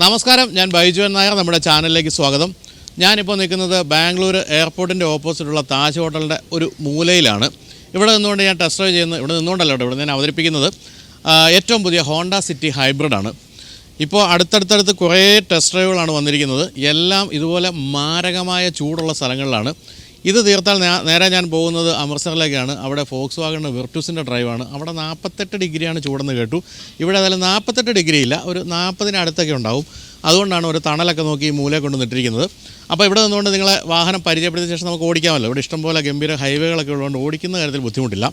നമസ്കാരം ഞാൻ ബൈജുവൻ നായർ നമ്മുടെ ചാനലിലേക്ക് സ്വാഗതം. ഞാനിപ്പോൾ നിൽക്കുന്നത് ബാംഗ്ലൂർ എയർപോർട്ടിന്റെ ഓപ്പോസിറ്റുള്ള താജ് ഹോട്ടലിന്റെ ഒരു മൂലയിലാണ്. ഇവിടെ നിന്നുകൊണ്ട് ഞാൻ ടെസ്റ്റ് ഡ്രൈവ് ചെയ്യുന്നത് ഇവിടെ നിന്നുകൊണ്ടല്ലോ ഇവിടെ ഞാൻ അവതരിപ്പിക്കുന്നത്. ഏറ്റവും പുതിയ ഹോണ്ട സിറ്റി ഹൈബ്രിഡാണ് ഇപ്പോൾ അടുത്തടുത്തടുത്ത് കുറേ ടെസ്റ്റ് ഡ്രൈവുകളാണ് വന്നിരിക്കുന്നത്. എല്ലാം ഇതുപോലെ മാരകമായ ചൂടുള്ള സ്ഥലങ്ങളിലാണ്. ഇത് തീർത്താൽ നേരെ ഞാൻ പോകുന്നത് അമൃത്സറിലേക്കാണ്. അവിടെ ഫോക്സ് വാഗണ് വിർട്ടൂസിന്റെ ഡ്രൈവാണ് അവിടെ നാൽപ്പത്തെട്ട് ഡിഗ്രിയാണ് ചൂടെന്ന് കേട്ടു. ഇവിടെ ഏതായാലും നാൽപ്പത്തെട്ട് ഡിഗ്രി ഇല്ല. ഒരു നാൽപ്പതിന് അടുത്തൊക്കെ ഉണ്ടാവും. അതുകൊണ്ടാണ് ഒരു തണലൊക്കെ നോക്കി ഈ മൂലയെ കൊണ്ട് നിട്ടിരിക്കുന്നത്. അപ്പോൾ ഇവിടെ നിന്നുകൊണ്ട് നിങ്ങളെ വാഹനം പരിചയപ്പെടുത്തിയ ശേഷം നമുക്ക് ഓടിക്കാമല്ലോ. ഇവിടെ ഇഷ്ടംപോലെ ഗംഭീര ഹൈവേകളൊക്കെ ഉള്ളതുകൊണ്ട് ഓടിക്കുന്ന കാര്യത്തിൽ ബുദ്ധിമുട്ടില്ല.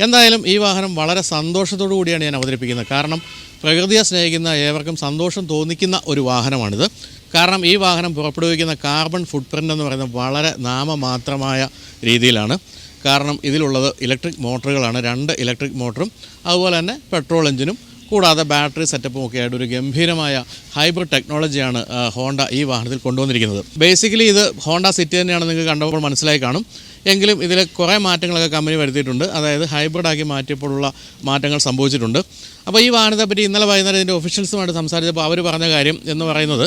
എന്തായാലും ഈ വാഹനം വളരെ സന്തോഷത്തോടു കൂടിയാണ് ഞാൻ അവതരിപ്പിക്കുന്നത്. കാരണം പ്രകൃതിയെ സ്നേഹിക്കുന്ന ഏവർക്കും സന്തോഷം തോന്നിക്കുന്ന ഒരു വാഹനമാണിത്. കാരണം ഈ വാഹനം പുറപ്പെടുവിക്കുന്ന കാർബൺ ഫുട് പ്രിന്റ് എന്ന് പറയുന്നത് വളരെ നാമമാത്രമായ രീതിയിലാണ്. കാരണം ഇതിലുള്ളത് ഇലക്ട്രിക് മോട്ടറുകളാണ് രണ്ട് ഇലക്ട്രിക് മോട്ടറും അതുപോലെ തന്നെ പെട്രോൾ എഞ്ചിനും കൂടാതെ ബാറ്ററി സെറ്റപ്പും ഒക്കെ ആയിട്ട് ഒരു ഗംഭീരമായ ഹൈബ്രിഡ് ടെക്നോളജിയാണ് ഹോണ്ട ഈ വാഹനത്തിൽ കൊണ്ടുവന്നിരിക്കുന്നത്. ബേസിക്കലി ഇത് ഹോണ്ട സിറ്റി തന്നെയാണ് നിങ്ങൾക്ക് കണ്ടപ്പോൾ മനസ്സിലായി കാണും. എങ്കിലും ഇതിൽ കുറേ മാറ്റങ്ങളൊക്കെ കമ്പനി വരുത്തിയിട്ടുണ്ട്. അതായത് ഹൈബ്രിഡാക്കി മാറ്റിയപ്പോഴുള്ള മാറ്റങ്ങൾ സംഭവിച്ചിട്ടുണ്ട്. അപ്പോൾ ഈ വാഹനത്തെപ്പറ്റി ഇന്നലെ വൈകുന്നേരം ഇതിന്റെ ഒഫീഷ്യൽസുമായിട്ട് സംസാരിച്ചപ്പോൾ അവർ പറഞ്ഞ കാര്യം എന്ന് പറയുന്നത്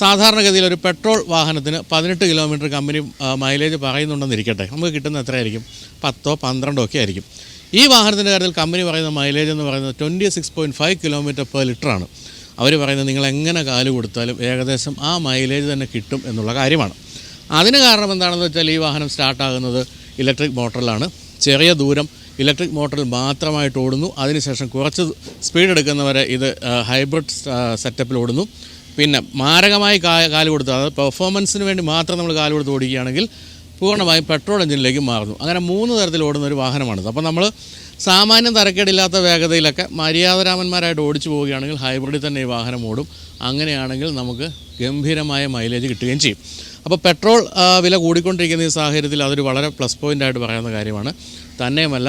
സാധാരണഗതിയിൽ ഒരു പെട്രോൾ വാഹനത്തിന് പതിനെട്ട് കിലോമീറ്റർ കമ്പനി മൈലേജ് പറയുന്നുണ്ടെന്നിരിക്കട്ടെ നമുക്ക് കിട്ടുന്ന എത്രയായിരിക്കും? പത്തോ പന്ത്രണ്ടോ ഒക്കെ ആയിരിക്കും. ഈ വാഹനത്തിന്റെ കാര്യത്തിൽ കമ്പനി പറയുന്ന മൈലേജ് എന്ന് പറയുന്നത് twenty six point five kilometre per ലിറ്ററാണ് അവർ പറയുന്നത് നിങ്ങൾ എങ്ങനെ കാൽ കൊടുത്താലും ഏകദേശം ആ മൈലേജ് തന്നെ കിട്ടും എന്നുള്ള കാര്യമാണ്. അതിന് കാരണം എന്താണെന്ന് വെച്ചാൽ ഈ വാഹനം സ്റ്റാർട്ടാകുന്നത് ഇലക്ട്രിക് മോട്ടറിലാണ് ചെറിയ ദൂരം ഇലക്ട്രിക് മോട്ടറിൽ മാത്രമായിട്ട് ഓടുന്നു. അതിനുശേഷം കുറച്ച് സ്പീഡ് എടുക്കുന്നവരെ ഇത് ഹൈബ്രിഡ് സെറ്റപ്പിൽ ഓടുന്നു. പിന്നെ മാരകമായി കാൽ കൊടുത്ത് അത് പെർഫോമൻസിന് വേണ്ടി മാത്രം നമ്മൾ കാൽ കൊടുത്ത് ഓടിക്കുകയാണെങ്കിൽ പൂർണമായും പെട്രോൾ എഞ്ചിനിലേക്ക് മാറുന്നു. അങ്ങനെ മൂന്ന് തരത്തിൽ ഓടുന്ന ഒരു വാഹനമാണിത്. അപ്പോൾ നമ്മൾ സാമാന്യം തരക്കേടില്ലാത്ത വേഗതയിലൊക്കെ മര്യാദരാമന്മാരായിട്ട് ഓടിച്ചു പോവുകയാണെങ്കിൽ ഹൈബ്രിഡിൽ തന്നെ ഈ വാഹനം ഓടും. അങ്ങനെയാണെങ്കിൽ നമുക്ക് ഗംഭീരമായ മൈലേജ് കിട്ടുകയും ചെയ്യും. അപ്പോൾ പെട്രോൾ വില കൂടിക്കൊണ്ടിരിക്കുന്ന ഈ സാഹചര്യത്തിൽ അതൊരു വളരെ പ്ലസ് പോയിന്റായിട്ട് പറയുന്ന കാര്യമാണ്. തന്നെയുമല്ല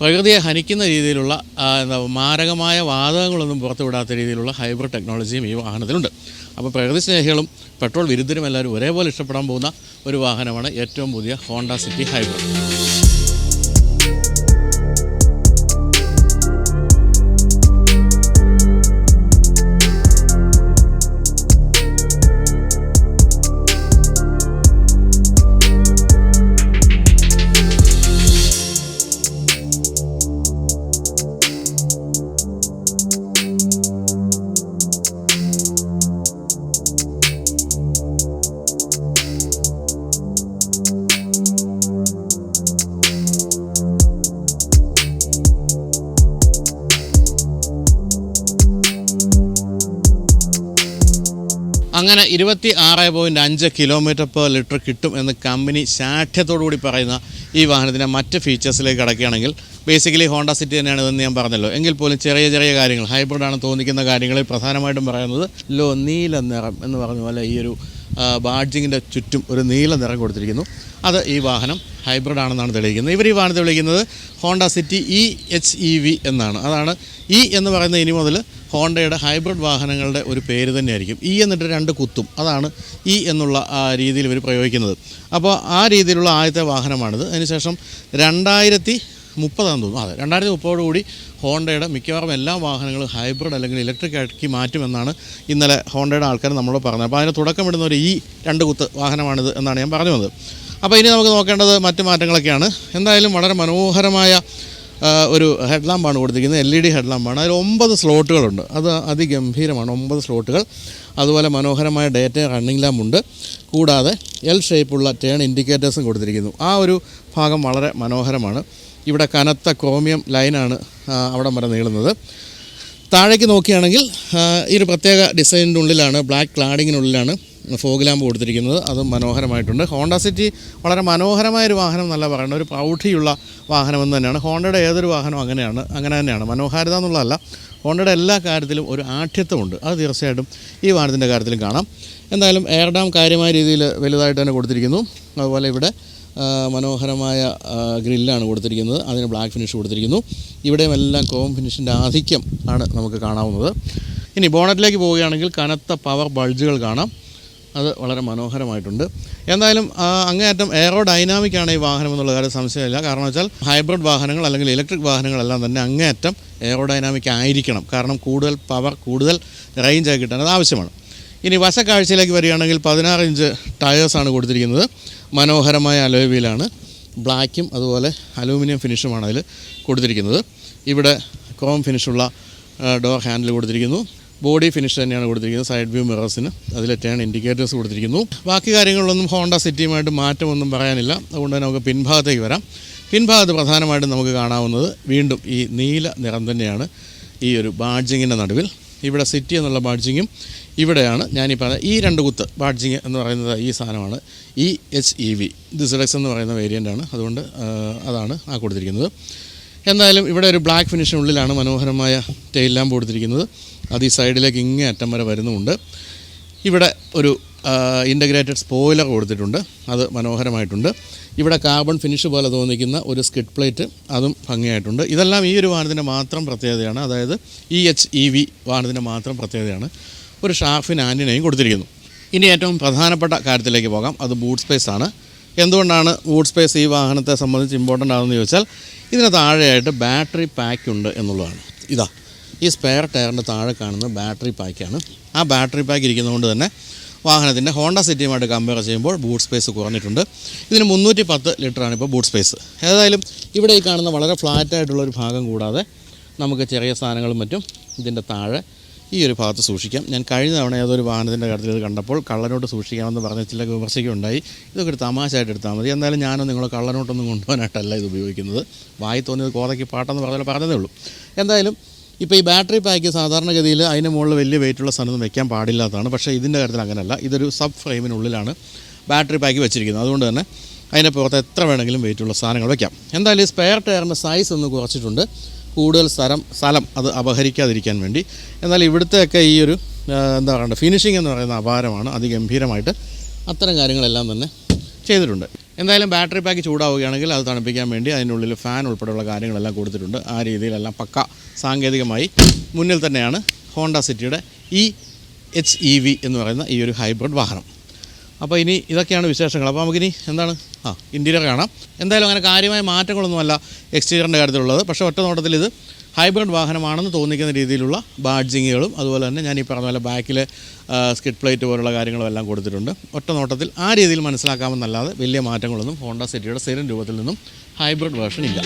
പ്രകൃതിയെ ഹനിക്കുന്ന രീതിയിലുള്ള മാരകമായ വാതകങ്ങളൊന്നും പുറത്തുവിടാത്ത രീതിയിലുള്ള ഹൈബ്രിഡ് ടെക്നോളജിയും ഈ വാഹനത്തിലുണ്ട്. അപ്പോൾ പ്രകൃതി സ്നേഹികളും പെട്രോൾ വിരുദ്ധരും എല്ലാവരും ഒരേപോലെ ഇഷ്ടപ്പെടാൻ പോകുന്ന ഒരു വാഹനമാണ് ഏറ്റവും പുതിയ ഹോണ്ട സിറ്റി ഹൈബ്രിഡ്. അങ്ങനെ ഇരുപത്തി ആറ് പോയിന്റ് അഞ്ച് കിലോമീറ്റർ പെർ ലിറ്റർ കിട്ടും എന്ന് കമ്പനി ശാഠ്യത്തോടുകൂടി പറയുന്ന ഈ വാഹനത്തിന്റെ മറ്റ് ഫീച്ചേഴ്സിലേക്ക് കടക്കുകയാണെങ്കിൽ ബേസിക്കലി ഹോണ്ട സിറ്റി തന്നെയാണ് ഇതെന്ന് ഞാൻ പറഞ്ഞല്ലോ. എങ്കിൽ പോലും ചെറിയ ചെറിയ കാര്യങ്ങൾ ഹൈബ്രിഡാണ് തോന്നിക്കുന്ന കാര്യങ്ങളിൽ പ്രധാനമായിട്ടും പറയുന്നത്. ലോ നീല നിറം എന്ന് പറഞ്ഞ പോലെ ഈ ഒരു ബാഡ്ജിങ്ങിന്റെ ചുറ്റും ഒരു നീല നിറം കൊടുത്തിരിക്കുന്നു. അത് ഈ വാഹനം ഹൈബ്രിഡ് ആണെന്നാണ് തെളിയിക്കുന്നത്. ഇവർ ഈ വാഹനത്തെ വിളിക്കുന്നത് Honda City E H E V എന്നാണ്. അതാണ് ഇ എന്ന് പറയുന്ന ഇനി മുതൽ ഹോണ്ടയുടെ ഹൈബ്രിഡ് വാഹനങ്ങളുടെ ഒരു പേര് തന്നെയായിരിക്കും. ഇ എന്നിട്ട് രണ്ട് കുത്തും. അതാണ് ഇ എന്നുള്ള രീതിയിൽ ഇവർ പ്രയോഗിക്കുന്നത്. അപ്പോൾ ആ രീതിയിലുള്ള ആദ്യത്തെ വാഹനമാണിത്. അതിനുശേഷം രണ്ടായിരത്തി മുപ്പതാണെന്ന് തോന്നുന്നു. അതെ രണ്ടായിരത്തി മുപ്പതോടുകൂടി ഹോണ്ടയുടെ മിക്കവാറും എല്ലാ വാഹനങ്ങളും ഹൈബ്രിഡ് അല്ലെങ്കിൽ ഇലക്ട്രിക് ആക്കി മാറ്റുമെന്നാണ് ഇന്നലെ ഹോണ്ടയുടെ ആൾക്കാർ നമ്മളോട് പറഞ്ഞത്. അപ്പോൾ അതിന് തുടക്കമിടുന്ന ഒരു ഈ രണ്ട് കുത്ത് വാഹനമാണിത് എന്നാണ് ഞാൻ പറഞ്ഞു വന്നത്. അപ്പോൾ ഇനി നമുക്ക് നോക്കേണ്ടത് മറ്റ് മാറ്റങ്ങളൊക്കെയാണ്. എന്തായാലും വളരെ മനോഹരമായ ഒരു ഹെഡ് ലാമ്പാണ് കൊടുത്തിരിക്കുന്നത് എൽ ഇ ഡി ഹെഡ് ലാമ്പാണ് അതിൽ ഒമ്പത് സ്ലോട്ടുകളുണ്ട്. അത് അതിഗംഭീരമാണ് ഒമ്പത് സ്ലോട്ടുകൾ. അതുപോലെ മനോഹരമായ ഡേറ്റ റണ്ണിംഗ് ലാമ്പുണ്ട് കൂടാതെ എൽ ഷേപ്പുള്ള ടേൺ ഇൻഡിക്കേറ്റേഴ്സും കൊടുത്തിരിക്കുന്നു. ആ ഒരു ഭാഗം വളരെ മനോഹരമാണ്. ഇവിടെ കനത്ത ക്രോമിയം ലൈനാണ് അവിടം വരെ നീളുന്നത്. താഴേക്ക് നോക്കുകയാണെങ്കിൽ ഈ ഒരു പ്രത്യേക ഡിസൈനിന്റെ ഉള്ളിലാണ് ബ്ലാക്ക് ക്ലാഡിങ്ങിനുള്ളിലാണ് ഫോഗ് ലാമ്പ് കൊടുത്തിരിക്കുന്നത്. അത് മനോഹരമായിട്ടുണ്ട്. ഹോണ്ട സിറ്റി വളരെ മനോഹരമായ ഒരു വാഹനം എന്നല്ല പറയുന്നത് ഒരു പ്രൗഢിയുള്ള വാഹനമെന്ന് തന്നെയാണ്. ഹോണ്ടയുടെ ഏതൊരു വാഹനവും അങ്ങനെയാണ്. അങ്ങനെ തന്നെയാണ്. മനോഹാരിത എന്നുള്ളതല്ല. ഹോണ്ടയുടെ എല്ലാ കാര്യത്തിലും ഒരു ആഠ്യത്വമുണ്ട്. അത് തീർച്ചയായിട്ടും ഈ വാഹനത്തിന്റെ കാര്യത്തിലും കാണാം. എന്തായാലും എയർ ഡാം കാര്യമായ രീതിയിൽ വലുതായിട്ട് തന്നെ കൊടുത്തിരിക്കുന്നു. അതുപോലെ ഇവിടെ മനോഹരമായ ഗ്രില്ലാണ് കൊടുത്തിരിക്കുന്നത്. അതിന് ബ്ലാക്ക് ഫിനിഷ് കൊടുത്തിരിക്കുന്നു. ഇവിടെയും എല്ലാം കോം ഫിനിഷിന്റെ ആധിക്യം ആണ് നമുക്ക് കാണാവുന്നത്. ഇനി ബോണറ്റിലേക്ക് പോവുകയാണെങ്കിൽ കനത്ത പവർ ബൾജുകൾ കാണാം. അത് വളരെ മനോഹരമായിട്ടുണ്ട്. എന്തായാലും അങ്ങേയറ്റം എയറോ ഡൈനാമിക് ആണ് ഈ വാഹനം എന്നുള്ള കാര്യം സംശയമില്ല. കാരണം വെച്ചാൽ ഹൈബ്രിഡ് വാഹനങ്ങൾ അല്ലെങ്കിൽ ഇലക്ട്രിക് വാഹനങ്ങളെല്ലാം തന്നെ അങ്ങേയറ്റം എയറോ ഡൈനാമിക് ആയിരിക്കണം. കാരണം കൂടുതൽ പവർ കൂടുതൽ റേഞ്ച് ആയി കിട്ടാൻ അത് ആവശ്യമാണ്. ഇനി വശക്കാഴ്ചയിലേക്ക് വരികയാണെങ്കിൽ പതിനാറ് ഇഞ്ച് ടയേഴ്സാണ് കൊടുത്തിരിക്കുന്നത്. മനോഹരമായ അലോയ് വീലാണ് ബ്ലാക്കും അതുപോലെ അലൂമിനിയം ഫിനിഷുമാണ് അതിൽ കൊടുത്തിരിക്കുന്നത്. ഇവിടെ ക്രോം ഫിനിഷുള്ള ഡോർ ഹാൻഡിൽ കൊടുത്തിരിക്കുന്നു. ബോഡി ഫിനിഷ് തന്നെയാണ് കൊടുത്തിരിക്കുന്നത് സൈഡ് വ്യൂ മിറേഴ്സിന് അതിൽ ടേൺ ഇൻഡിക്കേറ്റേഴ്സ് കൊടുത്തിരിക്കുന്നു. ബാക്കി കാര്യങ്ങളിലൊന്നും ഹോണ്ട സിറ്റിയുമായിട്ട് മാറ്റമൊന്നും പറയാനില്ല. അതുകൊണ്ട് തന്നെ നമുക്ക് പിൻഭാഗത്തേക്ക് വരാം. പിൻഭാഗത്ത് പ്രധാനമായിട്ടും നമുക്ക് കാണാവുന്നത് വീണ്ടും ഈ നീല നിറം തന്നെയാണ് ഈ ഒരു ബാഡ്ജിങ്ങിന്റെ നടുവിൽ. ഇവിടെ സിറ്റി എന്നുള്ള ബാഡ്ജിങ്ങും ഇവിടെയാണ്. ഞാനീ പറഞ്ഞ ഈ രണ്ട് കുത്ത് ബാഡ്ജിങ് എന്ന് പറയുന്നത് ഈ സാധനമാണ്. ഇ എച്ച് ഇ വി ഇത് എന്ന് പറയുന്ന വേരിയന്റാണ് അതുകൊണ്ട് അതാണ് ആ കൊടുത്തിരിക്കുന്നത്. എന്തായാലും ഇവിടെ ഒരു ബ്ലാക്ക് ഫിനിഷിനുള്ളിലാണ് മനോഹരമായ ടെയിൽ ലാമ്പ് കൊടുത്തിരിക്കുന്നത്. അത് ഈ സൈഡിലേക്ക് ഇങ്ങേ അറ്റം വരെ വരുന്നുമുണ്ട്. ഇവിടെ ഒരു ഇന്റഗ്രേറ്റഡ് സ്പോയിലർ കൊടുത്തിട്ടുണ്ട്. അത് മനോഹരമായിട്ടുണ്ട്. ഇവിടെ കാർബൺ ഫിനിഷ് പോലെ തോന്നിക്കുന്ന ഒരു സ്കിഡ് പ്ലേറ്റ് അതും ഭംഗിയായിട്ടുണ്ട്. ഇതെല്ലാം ഈ ഒരു വാഹനത്തിന്റെ മാത്രം പ്രത്യേകതയാണ്. അതായത് ഇ എച്ച് ഇ വി വാഹനത്തിന്റെ മാത്രം പ്രത്യേകതയാണ്. ഒരു ഷാഫിന് ആന്റിനെയും കൊടുത്തിരിക്കുന്നു. ഇനി ഏറ്റവും പ്രധാനപ്പെട്ട കാര്യത്തിലേക്ക് പോകാം. അത് ബൂട്ട് സ്പേസ് ആണ്. എന്തുകൊണ്ടാണ് ബൂട്ട് സ്പേസ് ഈ വാഹനത്തെ സംബന്ധിച്ച് ഇമ്പോർട്ടന്റ് ആണെന്ന് ചോദിച്ചാൽ ഇതിന് താഴെയായിട്ട് ബാറ്ററി പാക്ക് ഉണ്ട് എന്നുള്ളതാണ്. ഇതാ. ഈ സ്പെയർ ടയറിന്റെ താഴെ കാണുന്ന ബാറ്ററി പാക്കാണ് ആ ബാറ്ററി പാക്ക് ഇരിക്കുന്നതുകൊണ്ട് തന്നെ വാഹനത്തിന്റെ ഹോണ്ട സിറ്റിയുമായിട്ട് കമ്പയർ ചെയ്യുമ്പോൾ ബൂട്ട് സ്പേസ് കുറഞ്ഞിട്ടുണ്ട്. ഇതിന് മുന്നൂറ്റി പത്ത് ലിറ്ററാണ് ഇപ്പോൾ ബൂട്ട് സ്പേസ് ഏതായാലും ഇവിടെ ഈ കാണുന്ന വളരെ ഫ്ലാറ്റ് ആയിട്ടുള്ള ഒരു ഭാഗം കൂടാതെ നമുക്ക് ചെറിയ സാധനങ്ങളും മറ്റും ഇതിന്റെ താഴെ ഈ ഒരു ഭാഗത്ത് സൂക്ഷിക്കാം. ഞാൻ കഴിഞ്ഞ തവണ ഏതൊരു വാഹനത്തിന്റെ കാര്യത്തിൽ ഇത് കണ്ടപ്പോൾ കള്ളനോട്ട് സൂക്ഷിക്കാമെന്ന് പറഞ്ഞ ചില വിമർശിക്കുണ്ടായി ഇതൊക്കെ ഒരു തമാശയായിട്ട് എടുത്താൽ മതി. എന്തായാലും ഞാനും നിങ്ങൾ കള്ളനോട്ടൊന്നും കൊണ്ടുപോകാനായിട്ടല്ല ഇത് ഉപയോഗിക്കുന്നത്. വായി തോന്നിയത് കോതയ്ക്ക് പാട്ടെന്ന് പറഞ്ഞാൽ പറഞ്ഞതേ ഉള്ളൂ. എന്തായാലും ഇപ്പോൾ ഈ ബാറ്ററി പാക്ക് സാധാരണഗതിയിൽ അതിന് മുകളിൽ വലിയ വെയിറ്റുള്ള സാധനം വെക്കാൻ പാടില്ലാത്തതാണ്. പക്ഷേ ഇതിന്റെ കാര്യത്തിൽ അങ്ങനെയല്ല ഇതൊരു സബ് ഫ്രെയിമിനുള്ളിലാണ് ബാറ്ററി പാക്ക് വെച്ചിരിക്കുന്നത്. അതുകൊണ്ട് തന്നെ അതിന്റെ പുറത്ത് എത്ര വേണമെങ്കിലും വെയിറ്റുള്ള സാധനങ്ങൾ വെക്കാം. എന്തായാലും ഈ സ്പെയർ ടയറിന്റെ സൈസ് ഒന്ന് കുറച്ചിട്ടുണ്ട്. കൂടുതൽ സ്ഥലം സ്ഥലം അത് അപഹരിക്കാതിരിക്കാൻ വേണ്ടി. എന്നാൽ ഇവിടുത്തെയൊക്കെ ഈ ഒരു എന്താ പറയുക ഫിനിഷിംഗ് എന്ന് പറയുന്ന അപാരമാണ്. അതിഗംഭീരമായിട്ട് അത്തരം കാര്യങ്ങളെല്ലാം തന്നെ ചെയ്തിട്ടുണ്ട്. എന്തായാലും ബാറ്ററി പാക്ക് ചൂടാവുകയാണെങ്കിൽ അത് തണുപ്പിക്കാൻ വേണ്ടി അതിനുള്ളിൽ ഫാൻ ഉൾപ്പെടെയുള്ള കാര്യങ്ങളെല്ലാം കൊടുത്തിട്ടുണ്ട്. ആ രീതിയിലെല്ലാം പക്ക സാങ്കേതികമായി മുന്നിൽ തന്നെയാണ് ഹോണ്ട സിറ്റിയുടെ ഈ എച്ച് ഇ വി എന്ന് പറയുന്ന ഈ ഒരു ഹൈബ്രിഡ് വാഹനം. അപ്പോൾ ഇനി ഇതൊക്കെയാണ് വിശേഷങ്ങൾ. അപ്പോൾ നമുക്കിനി എന്താണ്? ആ ഇന്റീരിയർ കാണാം. എന്തായാലും അങ്ങനെ കാര്യമായ മാറ്റങ്ങളൊന്നുമല്ല എക്സ്റ്റീരിയറിന്റെ കാര്യത്തിലുള്ളത്. പക്ഷേ ഒറ്റ നോട്ടത്തിൽ ഇത് ഹൈബ്രിഡ് വാഹനമാണെന്ന് തോന്നിക്കുന്ന രീതിയിലുള്ള ബാഡ്ജിങ്ങുകളും അതുപോലെ തന്നെ ഞാൻ ഈ പറഞ്ഞ പോലെ ബാക്കിൽ സ്കിഡ് പ്ലേറ്റ് പോലുള്ള കാര്യങ്ങളും എല്ലാം കൊടുത്തിട്ടുണ്ട്. ഒറ്റ നോട്ടത്തിൽ ആ രീതിയിൽ മനസ്സിലാക്കാമെന്നല്ലാതെ വലിയ മാറ്റങ്ങളൊന്നും ഹോണ്ട സിറ്റിയുടെ സ്ഥിരം രൂപത്തിൽ നിന്നും ഹൈബ്രിഡ് വേർഷൻ ഇല്ല.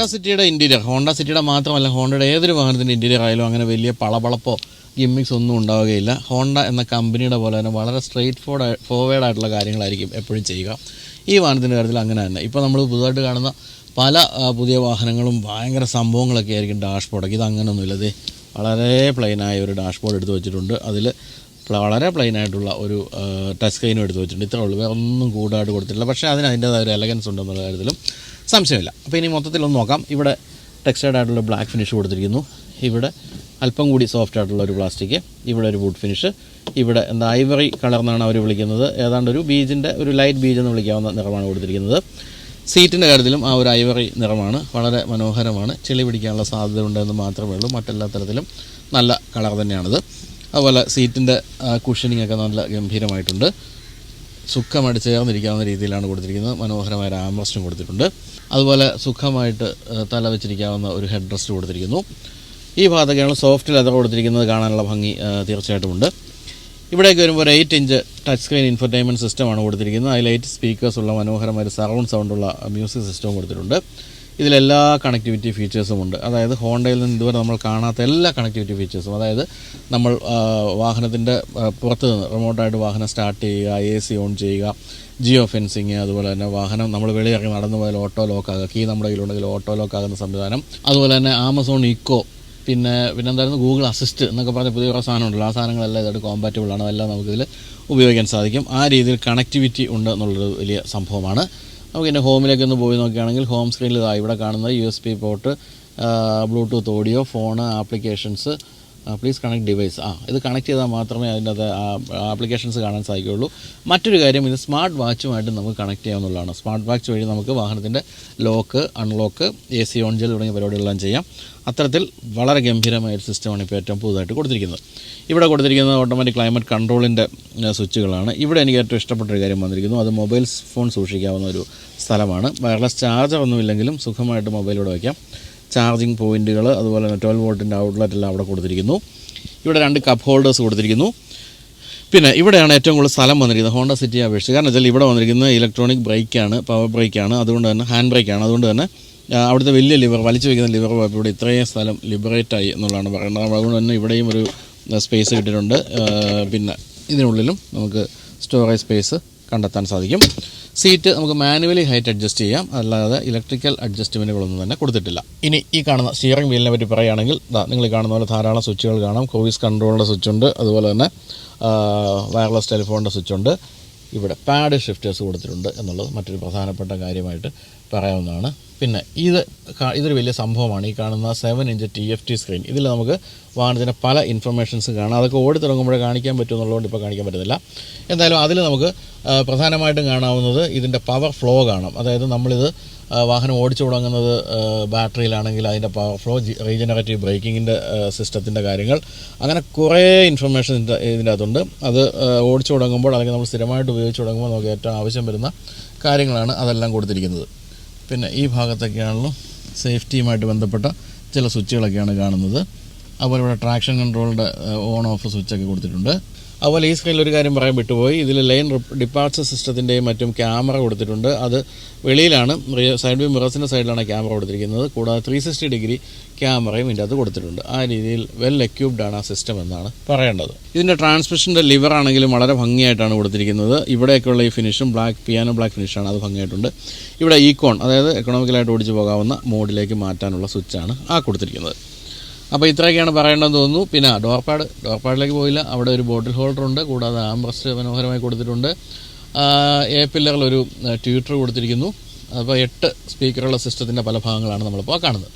ഹോണ്ട സിറ്റിയുടെ ഇന്റീരിയർ ഹോണ്ട സിറ്റിയുടെ മാത്രമല്ല ഹോണ്ടയുടെ ഏതൊരു വാഹനത്തിന്റെ ഇന്റീരിയർ ആയാലും അങ്ങനെ വലിയ പളപളപ്പോ ഗിമ്മിക്സ് ഒന്നും ഉണ്ടാവുകയില്ല. ഹോണ്ട എന്ന കമ്പനിയുടെ പോലെ തന്നെ വളരെ സ്ട്രെയിറ്റ് ഫോർഡ് ഫോർവേഡ് ആയിട്ടുള്ള കാര്യങ്ങളായിരിക്കും എപ്പോഴും ചെയ്യുക. ഈ വാഹനത്തിന്റെ കാര്യത്തിൽ അങ്ങനെ തന്നെ. ഇപ്പോൾ നമ്മൾ പുതുതായിട്ട് കാണുന്ന പല പുതിയ വാഹനങ്ങളും ഭയങ്കര സംഭവങ്ങളൊക്കെ ആയിരിക്കും ഡാഷ്ബോർഡൊക്കെ ഇത് അങ്ങനെയൊന്നുമില്ല ഇത് വളരെ പ്ലെയിനായ ഒരു ഡാഷ്ബോർഡ് എടുത്ത് വെച്ചിട്ടുണ്ട്. അതിൽ വളരെ പ്ലെയിൻ ആയിട്ടുള്ള ഒരു ടച്ച് സ്ക്രീനും എടുത്ത് വെച്ചിട്ടുണ്ട്. ഇത്രേ ഉള്ളൂ. വേറെ ഒന്നും കൂടാതെ കൊടുത്തിട്ടില്ല. പക്ഷേ അതിന് അതിന്റേതായ ഒരു എലഗൻസ് ഉണ്ടെന്നുള്ള കാര്യത്തിലും സംശയമില്ല. അപ്പോൾ ഇനി മൊത്തത്തിലൊന്ന് നോക്കാം. ഇവിടെ ടെക്സ്റ്റൈഡ് ആയിട്ടുള്ള ബ്ലാക്ക് ഫിനിഷ് കൊടുത്തിരിക്കുന്നു. ഇവിടെ അല്പം കൂടി സോഫ്റ്റ് ആയിട്ടുള്ള ഒരു പ്ലാസ്റ്റിക് ഇവിടെ ഒരു വുഡ് ഫിനിഷ് ഇവിടെ എന്താ ഐവറി കളർ എന്നാണ് അവർ വിളിക്കുന്നത്. ഏതാണ്ട് ഒരു ബീജിന്റെ ഒരു ലൈറ്റ് ബീജ് എന്ന് വിളിക്കാവുന്ന നിറമാണ് കൊടുത്തിരിക്കുന്നത്. സീറ്റിന്റെ കാര്യത്തിലും ആ ഒരു ഐവറി നിറമാണ്. വളരെ മനോഹരമാണ്. ചെളി പിടിക്കാനുള്ള സാധ്യത ഉണ്ടെന്ന് മാത്രമേ ഉള്ളൂ. മറ്റെല്ലാ തരത്തിലും നല്ല കളർ തന്നെയാണിത്. അതുപോലെ സീറ്റിന്റെ കുഷനിങ് ഒക്കെ നല്ല ഗംഭീരമായിട്ടുണ്ട്. സുഖമായിട്ട് ചേർന്നിരിക്കാവുന്ന രീതിയിലാണ് കൊടുത്തിരിക്കുന്നത്. മനോഹരമായ ആംബ്രസ്റ്റും കൊടുത്തിട്ടുണ്ട്. അതുപോലെ സുഖമായിട്ട് തല വെച്ചിരിക്കാവുന്ന ഒരു ഹെഡ് റെസ്റ്റ് കൊടുത്തിരിക്കുന്നു. ഈ ഭാഗത്തൊക്കെയാണ് സോഫ്റ്റ് ലെതർ കൊടുത്തിരിക്കുന്നത് കാണാനുള്ള ഭംഗി തീർച്ചയായിട്ടും ഉണ്ട്. ഇവിടേക്ക് വരുമ്പോൾ ഒരു eight inch touch screen infotainment സിസ്റ്റമാണ് കൊടുത്തിരിക്കുന്നത്. അതിൽ എയ്റ്റ് സ്പീക്കേഴ്സ് ഉള്ള മനോഹരമായ സറൗണ്ട് സൗണ്ടുള്ള മ്യൂസിക് സിസ്റ്റവും കൊടുത്തിട്ടുണ്ട്. ഇതിലെല്ലാ കണക്ടിവിറ്റി ഫീച്ചേഴ്സും ഉണ്ട്. അതായത് ഹോണ്ടയിൽ നിന്ന് ഇതുവരെ നമ്മൾ കാണാത്ത എല്ലാ കണക്ടിവിറ്റി ഫീച്ചേഴ്സും അതായത് നമ്മൾ വാഹനത്തിന്റെ പുറത്ത് നിന്ന് റിമോട്ടായിട്ട് വാഹനം സ്റ്റാർട്ട് ചെയ്യുക എ സി ഓൺ ചെയ്യുക ജിയോ ഫെൻസിങ് അതുപോലെ തന്നെ വാഹനം നമ്മൾ വെളിയിറങ്ങി നടന്നു പോയാൽ ഓട്ടോ ലോക്ക് ആകുക കീ നമ്മുടെ കയ്യിലുണ്ടെങ്കിൽ ഓട്ടോ ലോക്ക് ആകുന്ന സംവിധാനം അതുപോലെ തന്നെ ആമസോൺ ഇക്കോ പിന്നെ പിന്നെ എന്തായിരുന്നു ഗൂഗിൾ അസിസ്റ്റ് എന്നൊക്കെ പറഞ്ഞ പുതിയ കുറേ സാധനം ഉണ്ടല്ലോ ആ സാധനങ്ങളെല്ലാം ഇതായിട്ട് കോമ്പാറ്റബിൾ ആണ്. അതെല്ലാം നമുക്കിതിൽ ഉപയോഗിക്കാൻ സാധിക്കും. ആ രീതിയിൽ കണക്ടിവിറ്റി ഉണ്ട് എന്നുള്ളൊരു വലിയ സംഭവമാണ്. നമുക്ക് എന്റെ ഹോമിലേക്ക് ഒന്ന് പോയി നോക്കുകയാണെങ്കിൽ ഹോം സ്ക്രീനിൽ ഇതാ ഇവിടെ കാണുന്നത് U S B port bluetooth audio phone applications please connect device ആ ഇത് കണക്ട് ചെയ്താൽ മാത്രമേ അതിന്റെ അത് ആപ്ലിക്കേഷൻസ് കാണാൻ സാധിക്കുകയുള്ളൂ. മറ്റൊരു കാര്യം ഇത് സ്മാർട്ട് വാച്ചുമായിട്ട് നമുക്ക് കണക്ട് ചെയ്യാവുന്നതാണ്. സ്മാർട്ട് വാച്ച് വഴി നമുക്ക് വാഹനത്തിന്റെ lock unlock A C on ചെയ്യൽ തുടങ്ങിയ പരിപാടികളെല്ലാം ചെയ്യാം. അത്തരത്തിൽ വളരെ ഗംഭീരമായ ഒരു സിസ്റ്റമാണ് ഇപ്പോൾ ഏറ്റവും പുതുതായിട്ട് കൊടുത്തിരിക്കുന്നത്. ഇവിടെ കൊടുത്തിരിക്കുന്നത് ഓട്ടോമാറ്റിക് ക്ലൈമറ്റ് കൺട്രോളിന്റെ സ്വിച്ചുകളാണ്. ഇവിടെ എനിക്ക് ഏറ്റവും ഇഷ്ടപ്പെട്ട ഒരു കാര്യം വന്നിരിക്കുന്നു. അത് മൊബൈൽ ഫോൺ സൂക്ഷിക്കാവുന്ന ഒരു സ്ഥലമാണ്. വയർലെസ് ചാർജർ ഒന്നുമില്ലെങ്കിലും സുഖമായിട്ട് മൊബൈലിലൂടെ വയ്ക്കാം. ചാർജിങ് പോയിന്റുകൾ അതുപോലെ തന്നെ ട്വൽവ് വോൾട്ടിന്റെ ഔട്ട്ലെറ്റ് എല്ലാം അവിടെ കൊടുത്തിരിക്കുന്നു. ഇവിടെ രണ്ട് കപ്പ് ഹോൾഡേഴ്സ് കൊടുത്തിരിക്കുന്നു. പിന്നെ ഇവിടെയാണ് ഏറ്റവും കൂടുതൽ സ്ഥലം വന്നിരിക്കുന്നത് ഹോണ്ട സിറ്റി അപേക്ഷിച്ച്. കാരണം വെച്ചാൽ ഇവിടെ വന്നിരിക്കുന്നത് ഇലക്ട്രോണിക് ബ്രേക്കാണ് പവർ ബ്രേക്കാണ് അതുകൊണ്ട് തന്നെ ഹാൻഡ് ബ്രേക്കാണ് അതുകൊണ്ട് തന്നെ അവിടുത്തെ വലിയ ലിവർ വലിച്ചു വയ്ക്കുന്ന ലിവർ ഇവിടെ ഇത്രയും സ്ഥലം ലിബറേറ്റ് ആയി എന്നുള്ളതാണ് പറയുന്നത്. അതുകൊണ്ട് തന്നെ ഇവിടെയും ഒരു സ്പേസ് കിട്ടിയിട്ടുണ്ട്. പിന്നെ ഇതിനുള്ളിലും നമുക്ക് സ്റ്റോറേജ് സ്പേസ് കണ്ടെത്താൻ സാധിക്കും. സീറ്റ് നമുക്ക് മാനുവലി ഹൈറ്റ് അഡ്ജസ്റ്റ് ചെയ്യാം. അല്ലാതെ ഇലക്ട്രിക്കൽ അഡ്ജസ്റ്റ്മെന്റുകളൊന്നും തന്നെ കൊടുത്തിട്ടില്ല. ഇനി ഈ കാണുന്ന സ്റ്റിയറിംഗ് വീലിനെ പറ്റി പറയുകയാണെങ്കിൽ നിങ്ങൾ കാണുന്ന പോലെ ധാരാളം സ്വിച്ചുകൾ കാണാം. കോവിസ് കൺട്രോളിന്റെ സ്വിച്ച് ഉണ്ട് അതുപോലെ തന്നെ വയർലെസ് ടെലിഫോണിന്റെ സ്വിച്ച് ഉണ്ട് ഇവിടെ പാഡ് ഷിഫ്റ്റേഴ്സ് കൊടുത്തിട്ടുണ്ട് എന്നുള്ളത് മറ്റൊരു പ്രധാനപ്പെട്ട കാര്യമായിട്ട് പറയാവുന്നതാണ്. പിന്നെ ഇത് ഇതൊരു വലിയ സംഭവമാണ്. ഈ കാണുന്ന seven inch T F T screen ഇതിൽ നമുക്ക് വാഹനത്തിന്റെ പല ഇൻഫർമേഷൻസ് കാണാം. അതൊക്കെ ഓടി തുടങ്ങുമ്പോഴേ കാണിക്കാൻ പറ്റുമെന്നുള്ളതുകൊണ്ട് ഇപ്പോൾ കാണിക്കാൻ പറ്റുന്നില്ല എന്തായാലും അതിൽ നമുക്ക് പ്രധാനമായിട്ടും കാണാവുന്നത് ഇതിന്റെ പവർ ഫ്ലോ കാണാം. അതായത് നമ്മളിത് വാഹനം ഓടിച്ചു തുടങ്ങുന്നത് ബാറ്ററിയിലാണെങ്കിൽ അതിന്റെ പവർ ഫ്ലോ റീജനറേറ്റീവ് ബ്രേക്കിങ്ങിന്റെ സിസ്റ്റത്തിന്റെ കാര്യങ്ങൾ. അങ്ങനെ കുറേ ഇൻഫർമേഷൻ ഇതിന്റെ അകത്തുണ്ട്. അത് ഓടിച്ചു തുടങ്ങുമ്പോൾ അല്ലെങ്കിൽ നമ്മൾ സ്ഥിരമായിട്ട് ഉപയോഗിച്ച് തുടങ്ങുമ്പോൾ നമുക്ക് ഏറ്റവും ആവശ്യം വരുന്ന കാര്യങ്ങളാണ് അതെല്ലാം കൊടുത്തിരിക്കുന്നത്. പിന്നെ ഈ ഭാഗത്തൊക്കെയാണല്ലോ സേഫ്റ്റിയുമായിട്ട് ബന്ധപ്പെട്ട ചില സ്വിച്ചുകളൊക്കെയാണ് കാണുന്നത്. അതുപോലെ ഇവിടെ ട്രാക്ഷൻ കൺട്രോളിന്റെ ഓൺ ഓഫ് സ്വിച്ചൊക്കെ കൊടുത്തിട്ടുണ്ട്. അതുപോലെ ഈ സ്ക്രീനിൽ ഒരു കാര്യം പറയാൻ വിട്ടുപോയി. ഇതിൽ ലൈൻ ഡിപ്പാർച്ചർ സിസ്റ്റത്തിന്റെയും മറ്റും ക്യാമറ കൊടുത്തിട്ടുണ്ട്. അത് വെളിയിലാണ് സൈഡ് വ്യൂ മിറസിന്റെ സൈഡിലാണ് ക്യാമറ കൊടുത്തിരിക്കുന്നത്. കൂടാതെ ത്രീ സിക്സ്റ്റി ഡിഗ്രി ക്യാമറയും ഇതിന്റെ അത് കൊടുത്തിട്ടുണ്ട്. ആ രീതിയിൽ വെൽ എക്യൂബ്ഡ് ആണ് ആ സിസ്റ്റം എന്നാണ് പറയേണ്ടത്. ഇതിന്റെ ട്രാൻസ്മിഷന്റെ ലിവർ ആണെങ്കിലും വളരെ ഭംഗിയായിട്ടാണ് കൊടുത്തിരിക്കുന്നത്. ഇവിടെയൊക്കെയുള്ള ഈ ഫിനിഷും ബ്ലാക്ക് പിയാനോ ബ്ലാക്ക് ഫിനിഷാണ് അത് ഭംഗിയായിട്ടുണ്ട്. ഇവിടെ ഈ കോൺ അതായത് എക്കണോമിക്കലായിട്ട് ഓടിച്ചു പോകാവുന്ന മോഡിലേക്ക് മാറ്റാനുള്ള സ്വിച്ചാണ് ആ കൊടുത്തിരിക്കുന്നത്. അപ്പോൾ ഇത്രയൊക്കെയാണ് പറയേണ്ടതെന്ന് തോന്നുന്നു. പിന്നെ ഡോർപാഡ് ഡോർപാഡിലേക്ക് പോയില്ല. അവിടെ ഒരു ബോട്ടിൽ ഹോൾഡർ ഉണ്ട്. കൂടാതെ ആംബ്രസ്റ്റ് മനോഹരമായി കൊടുത്തിട്ടുണ്ട്. എ പില്ലറിൽ ഒരു ട്യൂട്ടർ കൊടുത്തിരിക്കുന്നു. അപ്പോൾ എട്ട് സ്പീക്കറുള്ള സിസ്റ്റത്തിന്റെ പല ഭാഗങ്ങളാണ് നമ്മളിപ്പോൾ കാണുന്നത്.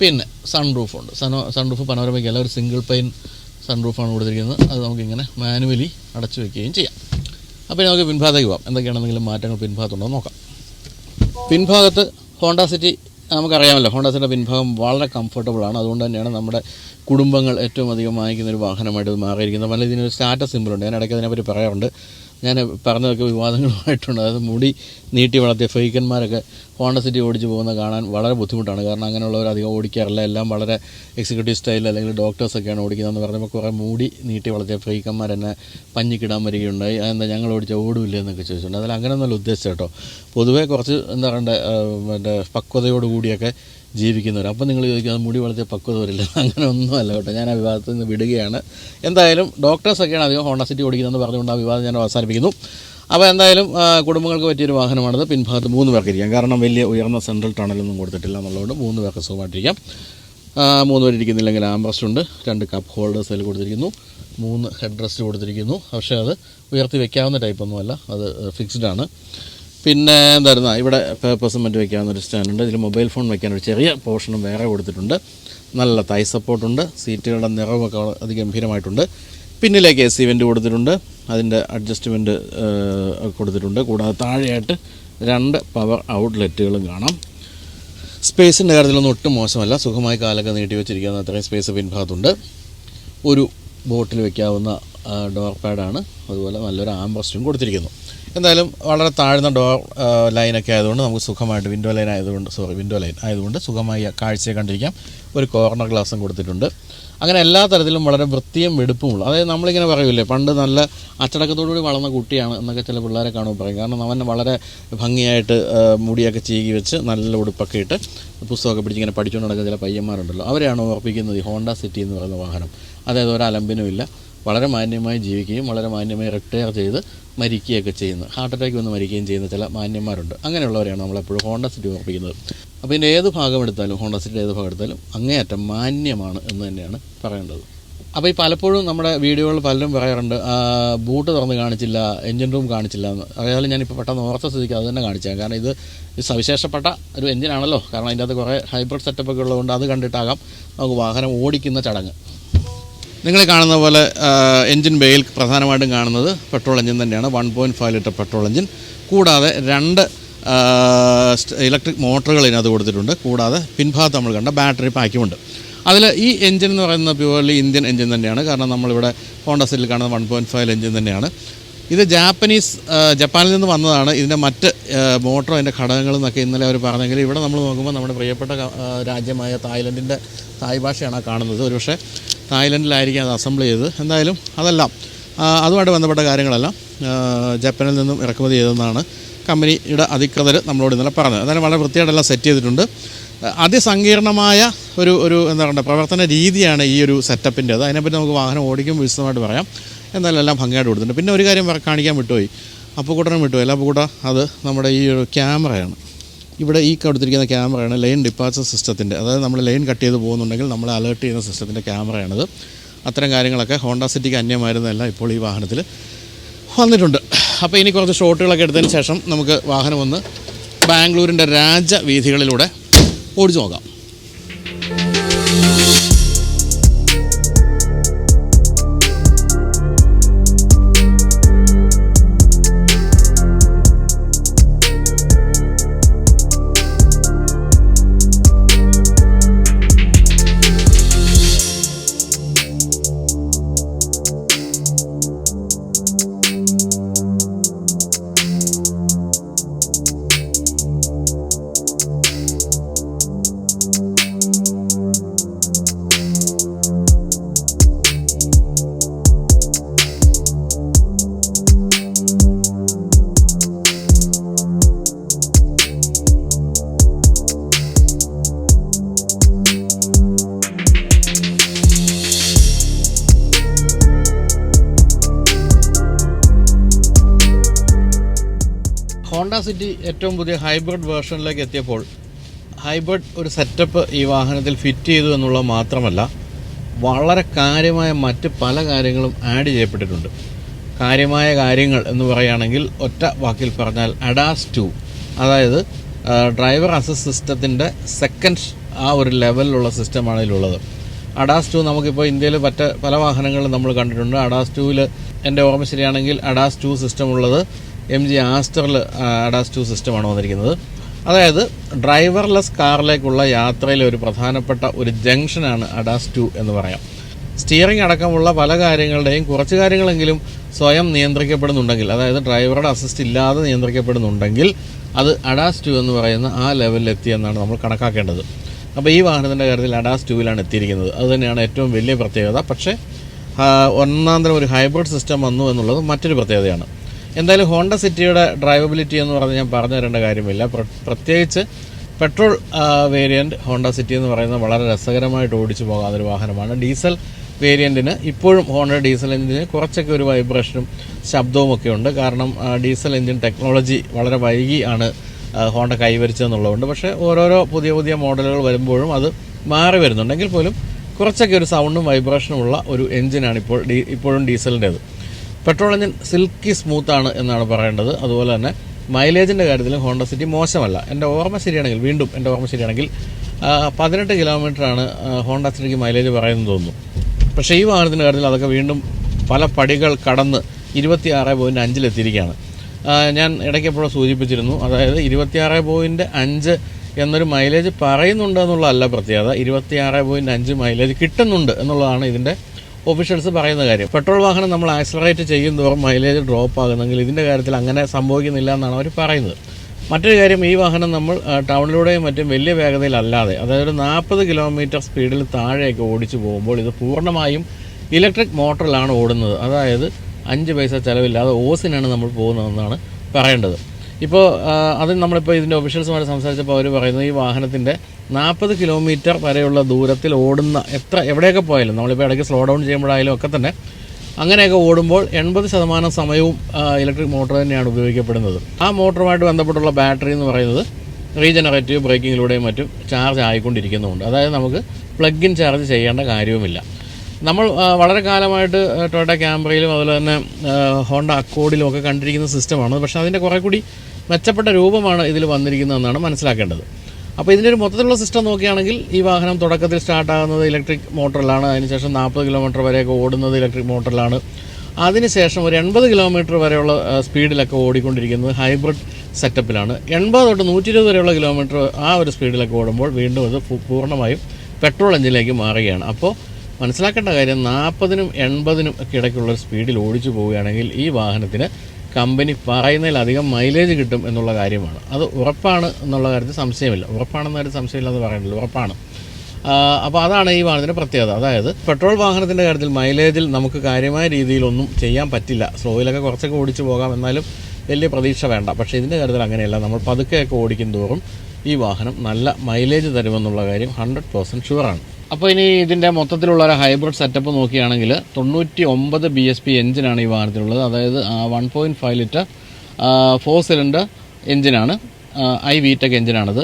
പിന്നെ സൺ റൂഫുണ്ട് സൺ സൺ റൂഫ് പനോരമയ്ക്കല്ല ഒരു സിംഗിൾ പെയിൻ സൺ റൂഫാണ് കൊടുത്തിരിക്കുന്നത്. അത് നമുക്കിങ്ങനെ മാനുവലി അടച്ചു വയ്ക്കുകയും ചെയ്യാം. അപ്പോൾ ഇനി നമുക്ക് പിൻഭാഗത്തേക്ക് പോകാം എന്തൊക്കെയാണെന്നെങ്കിലും മാറ്റങ്ങൾ പിൻഭാഗത്തുണ്ടോ നോക്കാം. പിൻഭാഗത്ത് ഹോണ്ട സിറ്റി നമുക്കറിയാമല്ലോ ഹോണ്ടാസിന്റെ പിൻഭാഗം വളരെ കംഫർട്ടബിളാണ് അതുകൊണ്ട് തന്നെയാണ് നമ്മുടെ കുടുംബങ്ങൾ ഏറ്റവും അധികം വാങ്ങിക്കുന്ന ഒരു വാഹനമായിട്ട് മാറിയിരിക്കുന്നത് പല ഇതിനൊരു സ്റ്റാറ്റസ് സിമ്പിളുണ്ട് ഞാൻ ഇടയ്ക്ക് അതിനെപ്പറ്റി പറയാറുണ്ട്. ഞാൻ പറഞ്ഞതൊക്കെ വിവാദങ്ങളുമായിട്ടുണ്ട്. അതായത് മുടി നീട്ടി വളർത്തിയ ഫൈക്കന്മാരൊക്കെ ഹോണ്ട സിറ്റി ഓടിച്ച് പോകുന്ന കാണാൻ വളരെ ബുദ്ധിമുട്ടാണ്. കാരണം അങ്ങനെയുള്ളവർ അധികം ഓടിക്കാറില്ല. എല്ലാം വളരെ എക്സിക്യൂട്ടീവ് സ്റ്റൈൽ അല്ലെങ്കിൽ ഡോക്ടേഴ്സൊക്കെയാണ് ഓടിക്കുന്നതെന്ന് പറഞ്ഞപ്പോൾ കുറേ മൂടി നീട്ടി വളർത്തിയ ഫെയ്ക്കന്മാർ എന്നെ പഞ്ഞിക്കിടാൻ വരികയുണ്ടായി. അതെന്താ ഞങ്ങൾ ഓടിച്ച ഓടില്ല എന്നൊക്കെ ചോദിച്ചിട്ടുണ്ട്. അതിൽ അങ്ങനെയൊന്നുമല്ല ഉദ്ദേശിച്ചത് കേട്ടോ. പൊതുവേ കുറച്ച് എന്താ പറയണ്ടേ മറ്റേ പക്വതയോടുകൂടിയൊക്കെ ജീവിക്കുന്നവർ അപ്പം നിങ്ങൾ ചോദിക്കുന്നത് മുടി വളർത്തിയ പക്വത വരില്ല അങ്ങനെ ഒന്നുമല്ല കേട്ടോ. ഞാൻ ആ വിവാദത്തിൽ നിന്ന് വിടുകയാണ്. എന്തായാലും ഡോക്ടേഴ്സൊക്കെയാണ് അധികം ഹോണ്ട സിറ്റി ഓടിക്കുന്നതെന്ന് പറഞ്ഞുകൊണ്ട് ആ വിവാദം ഞാൻ അവസാനിപ്പിക്കുന്നു. അപ്പോൾ എന്തായാലും കുടുംബങ്ങൾക്ക് പറ്റിയൊരു വാഹനമാണിത്. പിൻഭാഗത്ത് മൂന്ന് പേർക്ക് ഇരിക്കാം. കാരണം വലിയ ഉയർന്ന സെൻട്രൽ ടണലൊന്നും കൊടുത്തിട്ടില്ല എന്നുള്ളതുകൊണ്ട് മൂന്ന് പേർക്ക് സുഖമായിട്ടിരിക്കാം. മൂന്ന് പേര് ഇരിക്കുന്നില്ലെങ്കിൽ ആംബ്രസ്റ്റ് ഉണ്ട്. രണ്ട് കപ്പ് ഹോൾഡേഴ്സ് അതിൽ കൊടുത്തിരിക്കുന്നു. മൂന്ന് ഹെഡ് റെസ്റ്റ് കൊടുത്തിരിക്കുന്നു. പക്ഷേ അത് ഉയർത്തി വെക്കാവുന്ന ടൈപ്പൊന്നുമല്ല. അത് ഫിക്സ്ഡ് ആണ്. പിന്നെ എന്തായിരുന്നു? ഇവിടെ പേപ്പേഴ്സും മറ്റും വയ്ക്കാവുന്ന ഒരു സ്റ്റാൻഡുണ്ട് ഇതിൽ മൊബൈൽ ഫോൺ വയ്ക്കാൻ ഒരു ചെറിയ പോർഷനും വേറെ കൊടുത്തിട്ടുണ്ട്. നല്ല തൈ സപ്പോർട്ടുണ്ട് സീറ്റുകളുടെ നിറവൊക്കെ അതിഗംഭീരമായിട്ടുണ്ട്. പിന്നിലേക്ക് എ സി വെന്റ് കൊടുത്തിട്ടുണ്ട് അതിന്റെ അഡ്ജസ്റ്റ്മെന്റ് കൊടുത്തിട്ടുണ്ട്. കൂടാതെ താഴെയായിട്ട് രണ്ട് പവർ ഔട്ട്ലെറ്റുകളും കാണാം. സ്പേസിന്റെ കാര്യത്തിലൊന്നും ഒട്ടും മോശമല്ല. സുഖമായി കാലൊക്കെ നീട്ടി വെച്ചിരിക്കുന്ന അത്രയും സ്പേസ് പിൻഭാഗത്തുണ്ട് ഒരു ബോട്ടിൽ വയ്ക്കാവുന്ന ഡോർ പാഡാണ് അതുപോലെ നല്ലൊരു ആംബ്രസ്റ്റും കൊടുത്തിരിക്കുന്നു. എന്തായാലും വളരെ താഴ്ന്ന ഡോ ലൈനൊക്കെ ആയതുകൊണ്ട് നമുക്ക് സുഖമായിട്ട് വിൻഡോ ലൈൻ ആയതുകൊണ്ട് സോറി വിൻഡോ ലൈൻ ആയതുകൊണ്ട് സുഖമായി കാഴ്ചയെ കണ്ടിരിക്കാം. ഒരു കോർണർ ഗ്ലാസും കൊടുത്തിട്ടുണ്ട്. അങ്ങനെ എല്ലാ തരത്തിലും വളരെ വൃത്തിയും വെടുപ്പുമുള്ള അതായത് നമ്മളിങ്ങനെ പറയൂലേ പണ്ട് നല്ല അച്ചടക്കത്തോടുകൂടി വളർന്ന കുട്ടിയാണ് എന്നൊക്കെ ചില പിള്ളേരെ കാണുമ്പോൾ പറയും. കാരണം അവൻ വളരെ ഭംഗിയായിട്ട് മുടിയൊക്കെ ചീകി വെച്ച് നല്ല ഉടുപ്പൊക്കെ ഇട്ട് പുസ്തകമൊക്കെ പിടിച്ച് ഇങ്ങനെ പഠിച്ചുകൊണ്ട് നടക്കുന്ന ചില പയ്യന്മാരുണ്ടല്ലോ. അവരെയാണ് ഓർപ്പിക്കുന്നത് ഈ ഹോണ്ട സിറ്റി എന്ന് പറയുന്ന വാഹനം. അതായത് ഒരു അലമ്പിനുമില്ല വളരെ മാന്യമായി ജീവിക്കുകയും വളരെ മാന്യമായി റിട്ടയർ ചെയ്ത് മരിക്കുകയൊക്കെ ചെയ്യുന്നത് ഹാർട്ട് അറ്റാക്ക് വന്ന് മരിക്കുകയും ചെയ്യുന്ന ചില മാന്യന്മാരുണ്ട്. അങ്ങനെയുള്ളവരെയാണ് നമ്മളെപ്പോഴും ഹോണ്ട സിറ്റി ഓർപ്പിക്കുന്നത്. അപ്പോൾ ഇതിന്റെ ഏത് ഭാഗം എടുത്താലും ഹോണ്ട സിറ്റിയുടെ ഏത് ഭാഗം എടുത്താലും അങ്ങേയറ്റം മാന്യമാണ് എന്ന് തന്നെയാണ് പറയേണ്ടത്. അപ്പോൾ ഈ പലപ്പോഴും നമ്മുടെ വീഡിയോകളിൽ പലരും പറയാറുണ്ട് ബൂട്ട് തുറന്ന് കാണിച്ചില്ല എഞ്ചിൻ റൂം കാണിച്ചില്ല എന്ന്. അതായത് ഞാനിപ്പോൾ പെട്ടെന്ന് ഓർത്ത സ്ഥിതിക്ക് അത് തന്നെ കാണിച്ചേക്കാം കാരണം ഇത് സവിശേഷപ്പെട്ട ഒരു എഞ്ചിനാണല്ലോ കാരണം അതിന്റെ അകത്ത് കുറേ ഹൈബ്രിഡ് സെറ്റപ്പൊക്കെ ഉള്ളതുകൊണ്ട് അത് കണ്ടിട്ടാകാം നമുക്ക് വാഹനം ഓടിക്കുന്ന ചടങ്ങ്. നിങ്ങൾ കാണുന്ന പോലെ എൻജിൻ ബേയിൽ പ്രധാനമായിട്ടും കാണുന്നത് പെട്രോൾ എഞ്ചിൻ തന്നെയാണ്. One point five litre petrol engine കൂടാതെ രണ്ട് ഇലക്ട്രിക് മോട്ടറുകൾ ഇതിനകത്ത് കൊടുത്തിട്ടുണ്ട്. കൂടാതെ പിൻഭാഗത്ത് നമ്മൾ കണ്ട ബാറ്ററി പാക്കുമുണ്ട് അതിൽ ഈ എഞ്ചിൻ എന്ന് പറയുന്നത് പ്യുവർലി ഇന്ത്യൻ എഞ്ചിൻ തന്നെയാണ്. കാരണം നമ്മളിവിടെ ഹോണ്ട സിറ്റിൽ കാണുന്ന വൺ പോയിന്റ് ഫൈവ് എഞ്ചിൻ തന്നെയാണ്. ഇത് ജാപ്പനീസ് ജപ്പാനിൽ നിന്ന് വന്നതാണ്. ഇതിന്റെ മറ്റ് മോട്ടറും അതിന്റെ ഘടകങ്ങളും എന്നൊക്കെ ഇന്നലെ അവർ പറഞ്ഞെങ്കിൽ ഇവിടെ നമ്മൾ നോക്കുമ്പോൾ നമ്മുടെ പ്രിയപ്പെട്ട രാജ്യമായ തായ്ലൻഡിന്റെ തായ് ഭാഷയാണ് കാണുന്നത്. ഒരുപക്ഷെ തായ്ലൻഡിലായിരിക്കും അത് അസംബിൾ ചെയ്തത്. എന്തായാലും അതെല്ലാം അതുമായിട്ട് ബന്ധപ്പെട്ട കാര്യങ്ങളെല്ലാം ജപ്പാനിൽ നിന്നും ഇറക്കുമതി ചെയ്തതെന്നാണ് കമ്പനിയുടെ അധികൃതർ നമ്മളോട് ഇന്നലെ പറഞ്ഞത്. എന്തായാലും വളരെ വൃത്തിയായിട്ടെല്ലാം സെറ്റ് ചെയ്തിട്ടുണ്ട്. അതിസങ്കീർണമായ ഒരു ഒരു എന്താ പറയുക പ്രവർത്തന രീതിയാണ് ഈ ഒരു സെറ്റപ്പിന്റെ. അത് അതിനെപ്പറ്റി നമുക്ക് വാഹനം ഓടിക്കും വിശദമായിട്ട് പറയാം. എന്തായാലും എല്ലാം ഭംഗിയായിട്ട് കൊടുത്തിട്ടുണ്ട്. പിന്നെ ഒരു കാര്യം കാണിക്കാൻ വിട്ടുപോയി. അപ്പുക്കൂട്ടനും വിട്ടുപോയി. അല്ല അപ്പുക്കൂട്ട അത് നമ്മുടെ ഈ ഒരു ക്യാമറയാണ്. ഇവിടെ ഈ കൊടുത്തിരിക്കുന്ന ക്യാമറയാണ് ലൈൻ ഡിപ്പാച്ചർ സിസ്റ്റത്തിന്റെ. അതായത് നമ്മൾ ലൈൻ കട്ട് ചെയ്ത് പോകുന്നുണ്ടെങ്കിൽ നമ്മളെ അലേർട്ട് ചെയ്യുന്ന സിസ്റ്റത്തിന്റെ ക്യാമറയാണിത്. അത്തരം കാര്യങ്ങളൊക്കെ ഹോണ്ട സിറ്റിക്ക് അന്യമായിരുന്നല്ല ഇപ്പോൾ ഈ വാഹനത്തിൽ വന്നിട്ടുണ്ട്. അപ്പോൾ ഇനി കുറച്ച് ഷോട്ടുകളൊക്കെ എടുത്തതിന് ശേഷം നമുക്ക് വാഹനം ഒന്ന് ബാംഗ്ലൂരിന്റെ രാജവീഥികളിലൂടെ ഓടിച്ചു നോക്കാം. ഹോണ്ട സിറ്റി ഏറ്റവും പുതിയ ഹൈബ്രിഡ് വേർഷനിലേക്ക് എത്തിയപ്പോൾ ഹൈബ്രിഡ് ഒരു സെറ്റപ്പ് ഈ വാഹനത്തിൽ ഫിറ്റ് ചെയ്തു എന്നുള്ളത് മാത്രമല്ല വളരെ കാര്യമായ മറ്റ് പല കാര്യങ്ങളും ആഡ് ചെയ്യപ്പെട്ടിട്ടുണ്ട്. കാര്യമായ കാര്യങ്ങൾ എന്ന് പറയുകയാണെങ്കിൽ ഒറ്റ വാക്കിൽ പറഞ്ഞാൽ അഡാസ് ടു അതായത് ഡ്രൈവർ അസിസ്റ്റ് സിസ്റ്റത്തിന്റെ സെക്കൻഡ് ആ ഒരു ലെവലിലുള്ള സിസ്റ്റമാണ് ഇതിലുള്ളത്. അഡാസ് ടു നമുക്കിപ്പോൾ ഇന്ത്യയിൽ മറ്റ് പല വാഹനങ്ങളും നമ്മൾ കണ്ടിട്ടുണ്ട്. അഡാസ് ടുവിൽ എന്റെ ഓർമ്മ ശരിയാണെങ്കിൽ അഡാസ് ടു സിസ്റ്റം ഉള്ളത് എം ജി ആസ്റ്ററിൽ അഡാസ് ടു സിസ്റ്റമാണ് വന്നിരിക്കുന്നത്. അതായത് ഡ്രൈവർലെസ് കാറിലേക്കുള്ള യാത്രയിലെ ഒരു പ്രധാനപ്പെട്ട ഒരു ജംഗ്ഷനാണ് അഡാസ് ടു എന്ന് പറയാം. സ്റ്റിയറിംഗ് അടക്കമുള്ള പല കാര്യങ്ങളുടെയും കുറച്ച് കാര്യങ്ങളെങ്കിലും സ്വയം നിയന്ത്രിക്കപ്പെടുന്നുണ്ടെങ്കിൽ അതായത് ഡ്രൈവറുടെ അസിസ്റ്റ് ഇല്ലാതെ നിയന്ത്രിക്കപ്പെടുന്നുണ്ടെങ്കിൽ അത് അഡാസ് ടു എന്ന് പറയുന്ന ആ ലെവലിൽ എത്തിയെന്നാണ് നമ്മൾ കണക്കാക്കേണ്ടത്. അപ്പോൾ ഈ വാഹനത്തിന്റെ കാര്യത്തിൽ അഡാസ് ടുവിലാണ് എത്തിയിരിക്കുന്നത്. അത് തന്നെയാണ് ഏറ്റവും വലിയ പ്രത്യേകത. പക്ഷേ ഒന്നാം തരം ഒരു ഹൈബ്രിഡ് സിസ്റ്റം വന്നു എന്നുള്ളത് മറ്റൊരു പ്രത്യേകതയാണ്. എന്തായാലും ഹോണ്ട സിറ്റിയുടെ ഡ്രൈവബിലിറ്റി എന്ന് പറഞ്ഞ് ഞാൻ പറഞ്ഞു തരേണ്ട കാര്യമില്ല. പ്രത്യേകിച്ച് പെട്രോൾ വേരിയന്റ് ഹോണ്ട സിറ്റി എന്ന് പറയുന്നത് വളരെ രസകരമായിട്ട് ഓടിച്ചു പോകാത്തൊരു വാഹനമാണ്. ഡീസൽ വേരിയന്റിന് ഇപ്പോഴും ഹോണ്ട ഡീസൽ എഞ്ചിന് കുറച്ചൊക്കെ ഒരു വൈബ്രേഷനും ശബ്ദവും ഒക്കെ ഉണ്ട്. കാരണം ഡീസൽ എഞ്ചിൻ ടെക്നോളജി വളരെ വൈകി ആണ് ഹോണ്ട കൈവരിച്ചതെന്നുള്ളതുകൊണ്ട്. പക്ഷേ ഓരോരോ പുതിയ പുതിയ മോഡലുകൾ വരുമ്പോഴും അത് മാറി വരുന്നുണ്ടെങ്കിൽ പോലും കുറച്ചൊക്കെ ഒരു സൗണ്ടും വൈബ്രേഷനും ഉള്ള ഒരു എഞ്ചിനാണ് ഇപ്പോൾ ഡീ ഇപ്പോഴും ഡീസലിന്റേത്. പെട്രോൾ എഞ്ചിൻ സിൽക്കി സ്മൂത്ത് ആണ് എന്നാണ് പറയേണ്ടത്. അതുപോലെ തന്നെ മൈലേജിന്റെ കാര്യത്തിൽ ഹോണ്ട സിറ്റി മോശമല്ല. എന്റെ ഓർമ്മ ശരിയാണെങ്കിൽ വീണ്ടും എന്റെ ഓർമ്മ ശരിയാണെങ്കിൽ പതിനെട്ട് കിലോമീറ്ററാണ് ഹോണ്ട സിറ്റിക്ക് മൈലേജ് പറയുന്നത് തോന്നുന്നു. പക്ഷേ ഈ വാഹനത്തിന്റെ കാര്യത്തിൽ അതൊക്കെ വീണ്ടും പല പടികൾ കടന്ന് ഇരുപത്തി ആറ് പോയിന്റ് അഞ്ചിലെത്തിയിരിക്കുകയാണ് ഞാൻ ഇടയ്ക്കെപ്പോഴും സൂചിപ്പിച്ചിരുന്നു. അതായത് ഇരുപത്തിയാറ് പോയിന്റ് അഞ്ച് എന്നൊരു മൈലേജ് പറയുന്നുണ്ട് എന്നുള്ളതല്ല പ്രത്യേകത. ഇരുപത്തിയാറ് പോയിന്റ് അഞ്ച് മൈലേജ് കിട്ടുന്നുണ്ട് എന്നുള്ളതാണ് ഇതിന്റെ ഒഫീഷ്യൽസ് പറയുന്ന കാര്യം. പെട്രോൾ വാഹനം നമ്മൾ ആക്സലറേറ്റ് ചെയ്യും തോറും മൈലേജ് ഡ്രോപ്പ് ആകുന്നെങ്കിൽ ഇതിന്റെ കാര്യത്തിൽ അങ്ങനെ സംഭവിക്കുന്നില്ല എന്നാണ് അവർ പറയുന്നത്. മറ്റൊരു കാര്യം ഈ വാഹനം നമ്മൾ ടൗണിലൂടെയും മറ്റും വലിയ വേഗതയിലല്ലാതെ അതായത് ഒരു നാൽപ്പത് കിലോമീറ്റർ സ്പീഡിൽ താഴെയൊക്കെ ഓടിച്ചു പോകുമ്പോൾ ഇത് പൂർണമായും ഇലക്ട്രിക് മോട്ടറിലാണ് ഓടുന്നത്. അതായത് അഞ്ച് പൈസ ചിലവില്ലാതെ ഓസിനാണ് നമ്മൾ പോകുന്നതെന്നാണ് പറയേണ്ടത്. ഇപ്പോൾ അത് നമ്മളിപ്പോൾ ഇതിന്റെ ഒഫീഷ്യൽസുമായിട്ട് സംസാരിച്ചപ്പോൾ അവർ പറയുന്നത് ഈ വാഹനത്തിന്റെ നാൽപ്പത് കിലോമീറ്റർ വരെയുള്ള ദൂരത്തിൽ ഓടുന്ന എത്ര എവിടെയൊക്കെ പോയാലും നമ്മളിപ്പോൾ ഇടയ്ക്ക് സ്ലോ ഡൗൺ ചെയ്യുമ്പോഴായാലും ഒക്കെ തന്നെ അങ്ങനെയൊക്കെ ഓടുമ്പോൾ എൺപത് ശതമാനം സമയവും ഇലക്ട്രിക് മോട്ടോർ തന്നെയാണ് ഉപയോഗിക്കപ്പെടുന്നത്. ആ മോട്ടറുമായിട്ട് ബന്ധപ്പെട്ടുള്ള ബാറ്ററി എന്ന് പറയുന്നത് റീജനറേറ്റീവ് ബ്രേക്കിങ്ങിലൂടെയും മറ്റും ചാർജ് ആയിക്കൊണ്ടിരിക്കുന്നുമുണ്ട് അതായത് നമുക്ക് പ്ലഗ് ഇൻ ചാർജ് ചെയ്യേണ്ട കാര്യവുമില്ല. നമ്മൾ വളരെ കാലമായിട്ട് ടൊയോട്ട ക്യാമറയിലും അതുപോലെ തന്നെ ഹോണ്ട അക്കോഡിലും ഒക്കെ കണ്ടിരിക്കുന്ന സിസ്റ്റമാണ് പക്ഷേ അതിന്റെ കുറേ കൂടി മെച്ചപ്പെട്ട രൂപമാണ് ഇതിൽ വന്നിരിക്കുന്നതെന്നാണ് മനസ്സിലാക്കേണ്ടത്. അപ്പോൾ ഇതിന്റെ ഒരു മൊത്തത്തിലുള്ള സിസ്റ്റം നോക്കുകയാണെങ്കിൽ ഈ വാഹനം തുടക്കത്തിൽ സ്റ്റാർട്ടാകുന്നത് ഇലക്ട്രിക് മോട്ടറിലാണ് അതിനുശേഷം നാൽപ്പത് കിലോമീറ്റർ വരെയൊക്കെ ഓടുന്നത് ഇലക്ട്രിക് മോട്ടറിലാണ് അതിനുശേഷം ഒരു എൺപത് കിലോമീറ്റർ വരെയുള്ള സ്പീഡിലൊക്കെ ഓടിക്കൊണ്ടിരിക്കുന്നത് ഹൈബ്രിഡ് സെറ്റപ്പിലാണ് എൺപത് തൊട്ട് നൂറ്റി ഇരുപത് വരെയുള്ള കിലോമീറ്റർ ആ ഒരു സ്പീഡിലൊക്കെ ഓടുമ്പോൾ വീണ്ടും അത് പൂർണമായും പെട്രോൾ എഞ്ചിനിലേക്ക് മാറുകയാണ്. അപ്പോൾ മനസ്സിലാക്കേണ്ട കാര്യം നാൽപ്പതിനും എൺപതിനും ഒക്കെ ഇടയ്ക്കുള്ള സ്പീഡിൽ ഓടിച്ചു പോവുകയാണെങ്കിൽ ഈ വാഹനത്തിന് കമ്പനി പറയുന്നതിലധികം മൈലേജ് കിട്ടും എന്നുള്ള കാര്യമാണ്. അത് ഉറപ്പാണ് എന്നുള്ള കാര്യത്തിൽ സംശയമില്ല. ഉറപ്പാണെന്ന കാര്യം സംശയമില്ലാതെ പറയണ്ടല്ലോ ഉറപ്പാണ്. അപ്പോൾ അതാണ് ഈ വാഹനത്തിന്റെ പ്രത്യേകത. അതായത് പെട്രോൾ വാഹനത്തിന്റെ കാര്യത്തിൽ മൈലേജിൽ നമുക്ക് കാര്യമായ രീതിയിലൊന്നും ചെയ്യാൻ പറ്റില്ല. സ്ലോയിലൊക്കെ കുറച്ചൊക്കെ ഓടിച്ചു പോകാം എന്നാലും വലിയ പ്രതീക്ഷ വേണ്ട. പക്ഷേ ഇതിന്റെ കാര്യത്തിൽ അങ്ങനെയല്ല. നമ്മൾ പതുക്കെയൊക്കെ ഓടിക്കും തോറും ഈ വാഹനം നല്ല മൈലേജ് തരുമെന്നുള്ള കാര്യം ഹൺഡ്രഡ് പേഴ്സന്റ് ഷുവറാണ് അപ്പോൾ ഇനി ഇതിന്റെ മൊത്തത്തിലുള്ള ഒരു ഹൈബ്രിഡ് സെറ്റപ്പ് നോക്കുകയാണെങ്കിൽ തൊണ്ണൂറ്റി ഒമ്പത് ബി എസ് പി എഞ്ചിനാണ് ഈ വാഹനത്തിലുള്ളത്. അതായത് one point five litre four cylinder എഞ്ചിനാണ് ഐ വിടെക് എഞ്ചിനാണിത്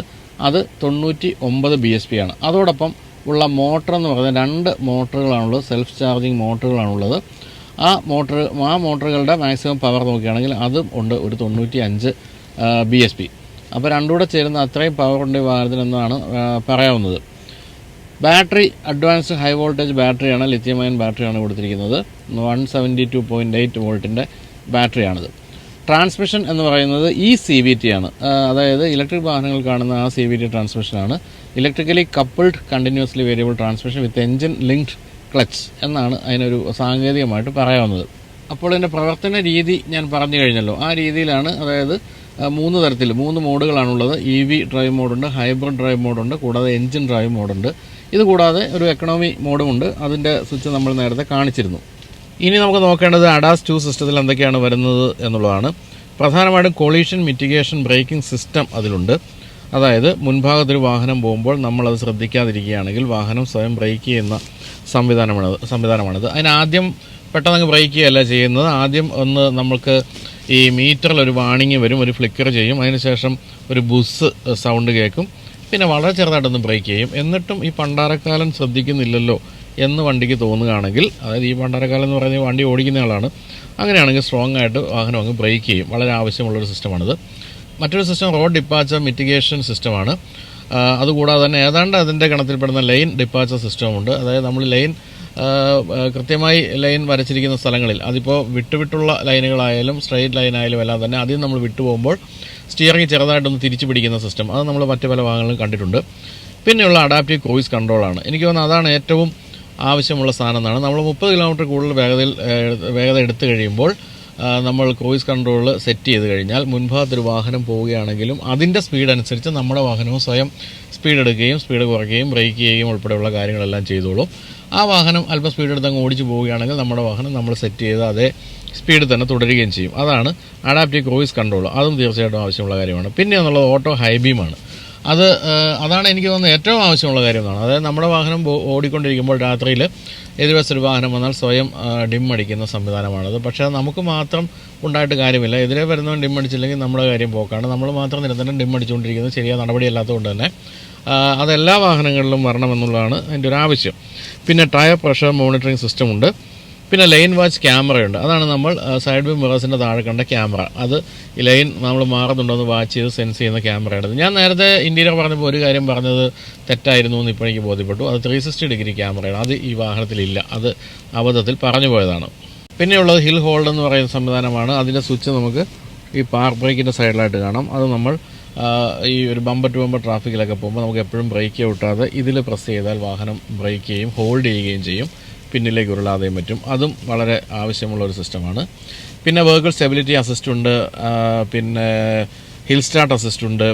അത് തൊണ്ണൂറ്റി ഒമ്പത് ബി എസ് പി ആണ്. അതോടൊപ്പം ഉള്ള മോട്ടർ എന്ന് പറയുന്നത് രണ്ട് മോട്ടറുകളാണുള്ളത് സെൽഫ് ചാർജിങ് മോട്ടറുകളാണുള്ളത് ആ മോട്ടർ ആ മോട്ടറുകളുടെ മാക്സിമം പവർ നോക്കുകയാണെങ്കിൽ അതും ഉണ്ട് ഒരു തൊണ്ണൂറ്റി അഞ്ച് ബി എസ് പി അപ്പോൾ രണ്ടുകൂടെ ചേരുന്ന അത്രയും പവർ ഉണ്ട് ഈ വാഹനത്തിനെന്നാണ് പറയാവുന്നത്. ബാറ്ററി അഡ്വാൻസ് ഹൈ വോൾട്ടേജ് ബാറ്ററിയാണ് ലിഥിയം അയൺ ബാറ്ററിയാണ് കൊടുത്തിരിക്കുന്നത്. One seventy two point eight വോൾട്ടിന്റെ ബാറ്ററിയാണിത്. ട്രാൻസ്മിഷൻ എന്ന് പറയുന്നത് ഈ സി വി ടി ആണ്. അതായത് ഇലക്ട്രിക് വാഹനങ്ങൾ കാണുന്ന ആ C V T ട്രാൻസ്മിഷനാണ് electrically coupled continuously variable transmission with engine linked clutch എന്നാണ് അതിനൊരു സാങ്കേതികമായിട്ട് പറയാവുന്നത്. അപ്പോൾ ഇതിന്റെ പ്രവർത്തന രീതി ഞാൻ പറഞ്ഞു കഴിഞ്ഞല്ലോ. ആ രീതിയിലാണ് അതായത് മൂന്ന് തരത്തിൽ മൂന്ന് മോഡുകളാണുള്ളത്. ഇ വി ഡ്രൈവ് മോഡുണ്ട് ഹൈബ്രിഡ് ഡ്രൈവ് മോഡുണ്ട് കൂടാതെ എഞ്ചിൻ ഡ്രൈവ് മോഡുണ്ട്. ഇത് കൂടാതെ ഒരു എക്കണോമി മോഡുമുണ്ട് അതിന്റെ സ്വിച്ച് നമ്മൾ നേരത്തെ കാണിച്ചിരുന്നു. ഇനി നമുക്ക് നോക്കേണ്ടത് അഡാസ് ടു സിസ്റ്റത്തിൽ എന്തൊക്കെയാണ് വരുന്നത് എന്നുള്ളതാണ്. പ്രധാനമായിട്ടും കൊളീഷൻ മിറ്റിഗേഷൻ ബ്രേക്കിംഗ് സിസ്റ്റം അതിലുണ്ട്. അതായത് മുൻഭാഗത്തൊരു വാഹനം പോകുമ്പോൾ നമ്മളത് ശ്രദ്ധിക്കാതിരിക്കുകയാണെങ്കിൽ വാഹനം സ്വയം ബ്രേക്ക് ചെയ്യുന്ന സംവിധാനമാണത് സംവിധാനമാണിത് അതിനാദ്യം പെട്ടെന്ന് ബ്രേക്ക് ചെയ്യല്ല ചെയ്യുന്നത്. ആദ്യം ഒന്ന് നമുക്ക് ഈ മീറ്ററിൽ ഒരു വാണിംഗ് വരും ഒരു ഫ്ലിക്കർ ചെയ്യും. അതിനുശേഷം ഒരു ബുസ് സൗണ്ട് കേൾക്കും. പിന്നെ വളരെ ചെറുതായിട്ടൊന്ന് ബ്രേക്ക് ചെയ്യും. എന്നിട്ടും ഈ പണ്ടാരക്കാലൻ ശ്രദ്ധിക്കുന്നില്ലല്ലോ എന്ന് വണ്ടിക്ക് തോന്നുകയാണെങ്കിൽ അതായത് ഈ പണ്ടാരക്കാലം എന്ന് പറയുന്നത് വണ്ടി ഓടിക്കുന്ന ആളാണ്. അങ്ങനെയാണെങ്കിൽ സ്ട്രോങ് ആയിട്ട് വാഹനം അങ്ങ് ബ്രേക്ക് ചെയ്യും. വളരെ ആവശ്യമുള്ളൊരു സിസ്റ്റമാണിത് മറ്റൊരു സിസ്റ്റം റോഡ് ഡിപ്പാച്ചർ മിറ്റിഗേഷൻ സിസ്റ്റമാണ് അതുകൂടാതെ തന്നെ ഏതാണ്ട് അതിന്റെ ഗണത്തിൽപ്പെടുന്ന ലൈൻ ഡിപ്പാച്ചർ സിസ്റ്റമുണ്ട് അതായത് നമ്മൾ ലൈൻ കൃത്യമായി ലൈൻ വരച്ചിരിക്കുന്ന സ്ഥലങ്ങളിൽ അതിപ്പോൾ വിട്ടുവിട്ടുള്ള ലൈനുകളായാലും സ്ട്രെയിറ്റ് ലൈനായാലും എല്ലാം തന്നെ ആദ്യം നമ്മൾ വിട്ടുപോകുമ്പോൾ സ്റ്റിയറിംഗ് ചെറുതായിട്ടൊന്ന് തിരിച്ചു പിടിക്കുന്ന സിസ്റ്റം അത് നമ്മൾ മറ്റു പല ഭാഗങ്ങളിലും കണ്ടിട്ടുണ്ട്. പിന്നെയുള്ള അഡാപ്റ്റീവ് ക്രൂയിസ് കൺട്രോളാണ് എനിക്ക് തോന്നുന്നു അതാണ് ഏറ്റവും ആവശ്യമുള്ള സാധനം എന്നാണ് നമ്മൾ മുപ്പത് കിലോമീറ്റർ കൂടുതൽ വേഗതയിൽ വേഗത എടുത്തു കഴിയുമ്പോൾ നമ്മൾ ക്രൂയിസ് കൺട്രോൾ സെറ്റ് ചെയ്ത് കഴിഞ്ഞാൽ മുൻഭാഗത്തൊരു വാഹനം പോവുകയാണെങ്കിലും അതിന്റെ സ്പീഡ് അനുസരിച്ച് നമ്മുടെ വാഹനവും സ്വയം സ്പീഡ് എടുക്കുകയും സ്പീഡ് കുറയ്ക്കുകയും ബ്രേക്ക് ചെയ്യുകയും ഉൾപ്പെടെയുള്ള കാര്യങ്ങളെല്ലാം ചെയ്തോളും. ആ വാഹനം അല്പം സ്പീഡ് എടുത്ത് അങ്ങ് ഓടിച്ചു പോവുകയാണെങ്കിൽ നമ്മുടെ വാഹനം നമ്മൾ സെറ്റ് ചെയ്ത് അതേ സ്പീഡിൽ തന്നെ തുടരുകയും ചെയ്യും. അതാണ് അഡാപ്റ്റീവ് ക്രൂയിസ് കൺട്രോൾ. അതും തീർച്ചയായിട്ടും ആവശ്യമുള്ള കാര്യമാണ്. പിന്നെ എന്നുള്ളത് ഓട്ടോ ഹൈബീമാണ്. അത് അതാണ് എനിക്ക് തോന്നുന്നത് ഏറ്റവും ആവശ്യമുള്ള കാര്യമാണ് അതായത് നമ്മുടെ വാഹനം ഓടിക്കൊണ്ടിരിക്കുമ്പോൾ രാത്രിയിൽ എതിർവശത്തൊരു വാഹനം വന്നാൽ സ്വയം ഡിം അടിക്കുന്ന സംവിധാനമാണത് പക്ഷേ നമുക്ക് മാത്രം ഉണ്ടായിട്ട് കാര്യമില്ല. എതിരെ വരുന്നവൻ ഡിം അടിച്ചില്ലെങ്കിൽ നമ്മുടെ കാര്യം പോക്കാണ്. നമ്മൾ മാത്രം നിരന്തരം ഡിം അടിച്ചുകൊണ്ടിരിക്കുന്നത് ശരിയായ നടപടിയല്ലാത്തതുകൊണ്ട് തന്നെ അതെല്ലാ വാഹനങ്ങളിലും വരണമെന്നുള്ളതാണ് അതിന്റെ ഒരു ആവശ്യം. പിന്നെ ടയർ പ്രഷർ മോണിറ്ററിംഗ് സിസ്റ്റം ഉണ്ട്. പിന്നെ ലൈൻ വാച്ച് ക്യാമറയുണ്ട്. അതാണ് നമ്മൾ സൈഡ് വ്യൂ മിറേഴ്സിന്റെ താഴെ കണ്ട ക്യാമറ. അത് ഈ ലൈൻ നമ്മൾ മാറുന്നുണ്ടോ എന്ന് വാച്ച് ചെയ്ത് സെൻസ് ചെയ്യുന്ന ക്യാമറയാണ് ഞാൻ നേരത്തെ ഇന്റീരിയർ പറഞ്ഞപ്പോൾ ഒരു കാര്യം പറഞ്ഞത് തെറ്റായിരുന്നു എന്ന് ഇപ്പോൾ എനിക്ക് ബോധ്യപ്പെട്ടു. അത് ത്രീ സിക്സ്റ്റി ഡിഗ്രി ക്യാമറയാണ്. അത് ഈ വാഹനത്തിലില്ല. അത് അബദ്ധത്തിൽ പറഞ്ഞു പോയതാണ്. പിന്നെയുള്ളത് ഹിൽ ഹോൾഡ് എന്ന് പറയുന്ന സംവിധാനമാണ്. അതിന്റെ സ്വിച്ച് നമുക്ക് ഈ പാർക്ക് ബ്രേക്കിന്റെ സൈഡിലായിട്ട് കാണാം. അത് നമ്മൾ ഈ ഒരു ബമ്പർ ടു ബമ്പർ ട്രാഫിക്കിലൊക്കെ പോകുമ്പോൾ നമുക്ക് എപ്പോഴും ബ്രേക്ക് ഔട്ടാതെ ഇതിൽ പ്രസ് ചെയ്താൽ വാഹനം ബ്രേക്ക് ചെയ്യും ഹോൾഡ് ചെയ്യുകയും ചെയ്യും. പിന്നിലേക്ക് ഉരുളാതെയും പറ്റും. അതും വളരെ ആവശ്യമുള്ള ഒരു സിസ്റ്റമാണ്. പിന്നെ വെഹിക്കിൾ സ്റ്റെബിലിറ്റി അസിസ്റ്റ് ഉണ്ട്. പിന്നെ ഹിൽ സ്റ്റാർട്ട് അസിസ്റ്റ് ഉണ്ട്.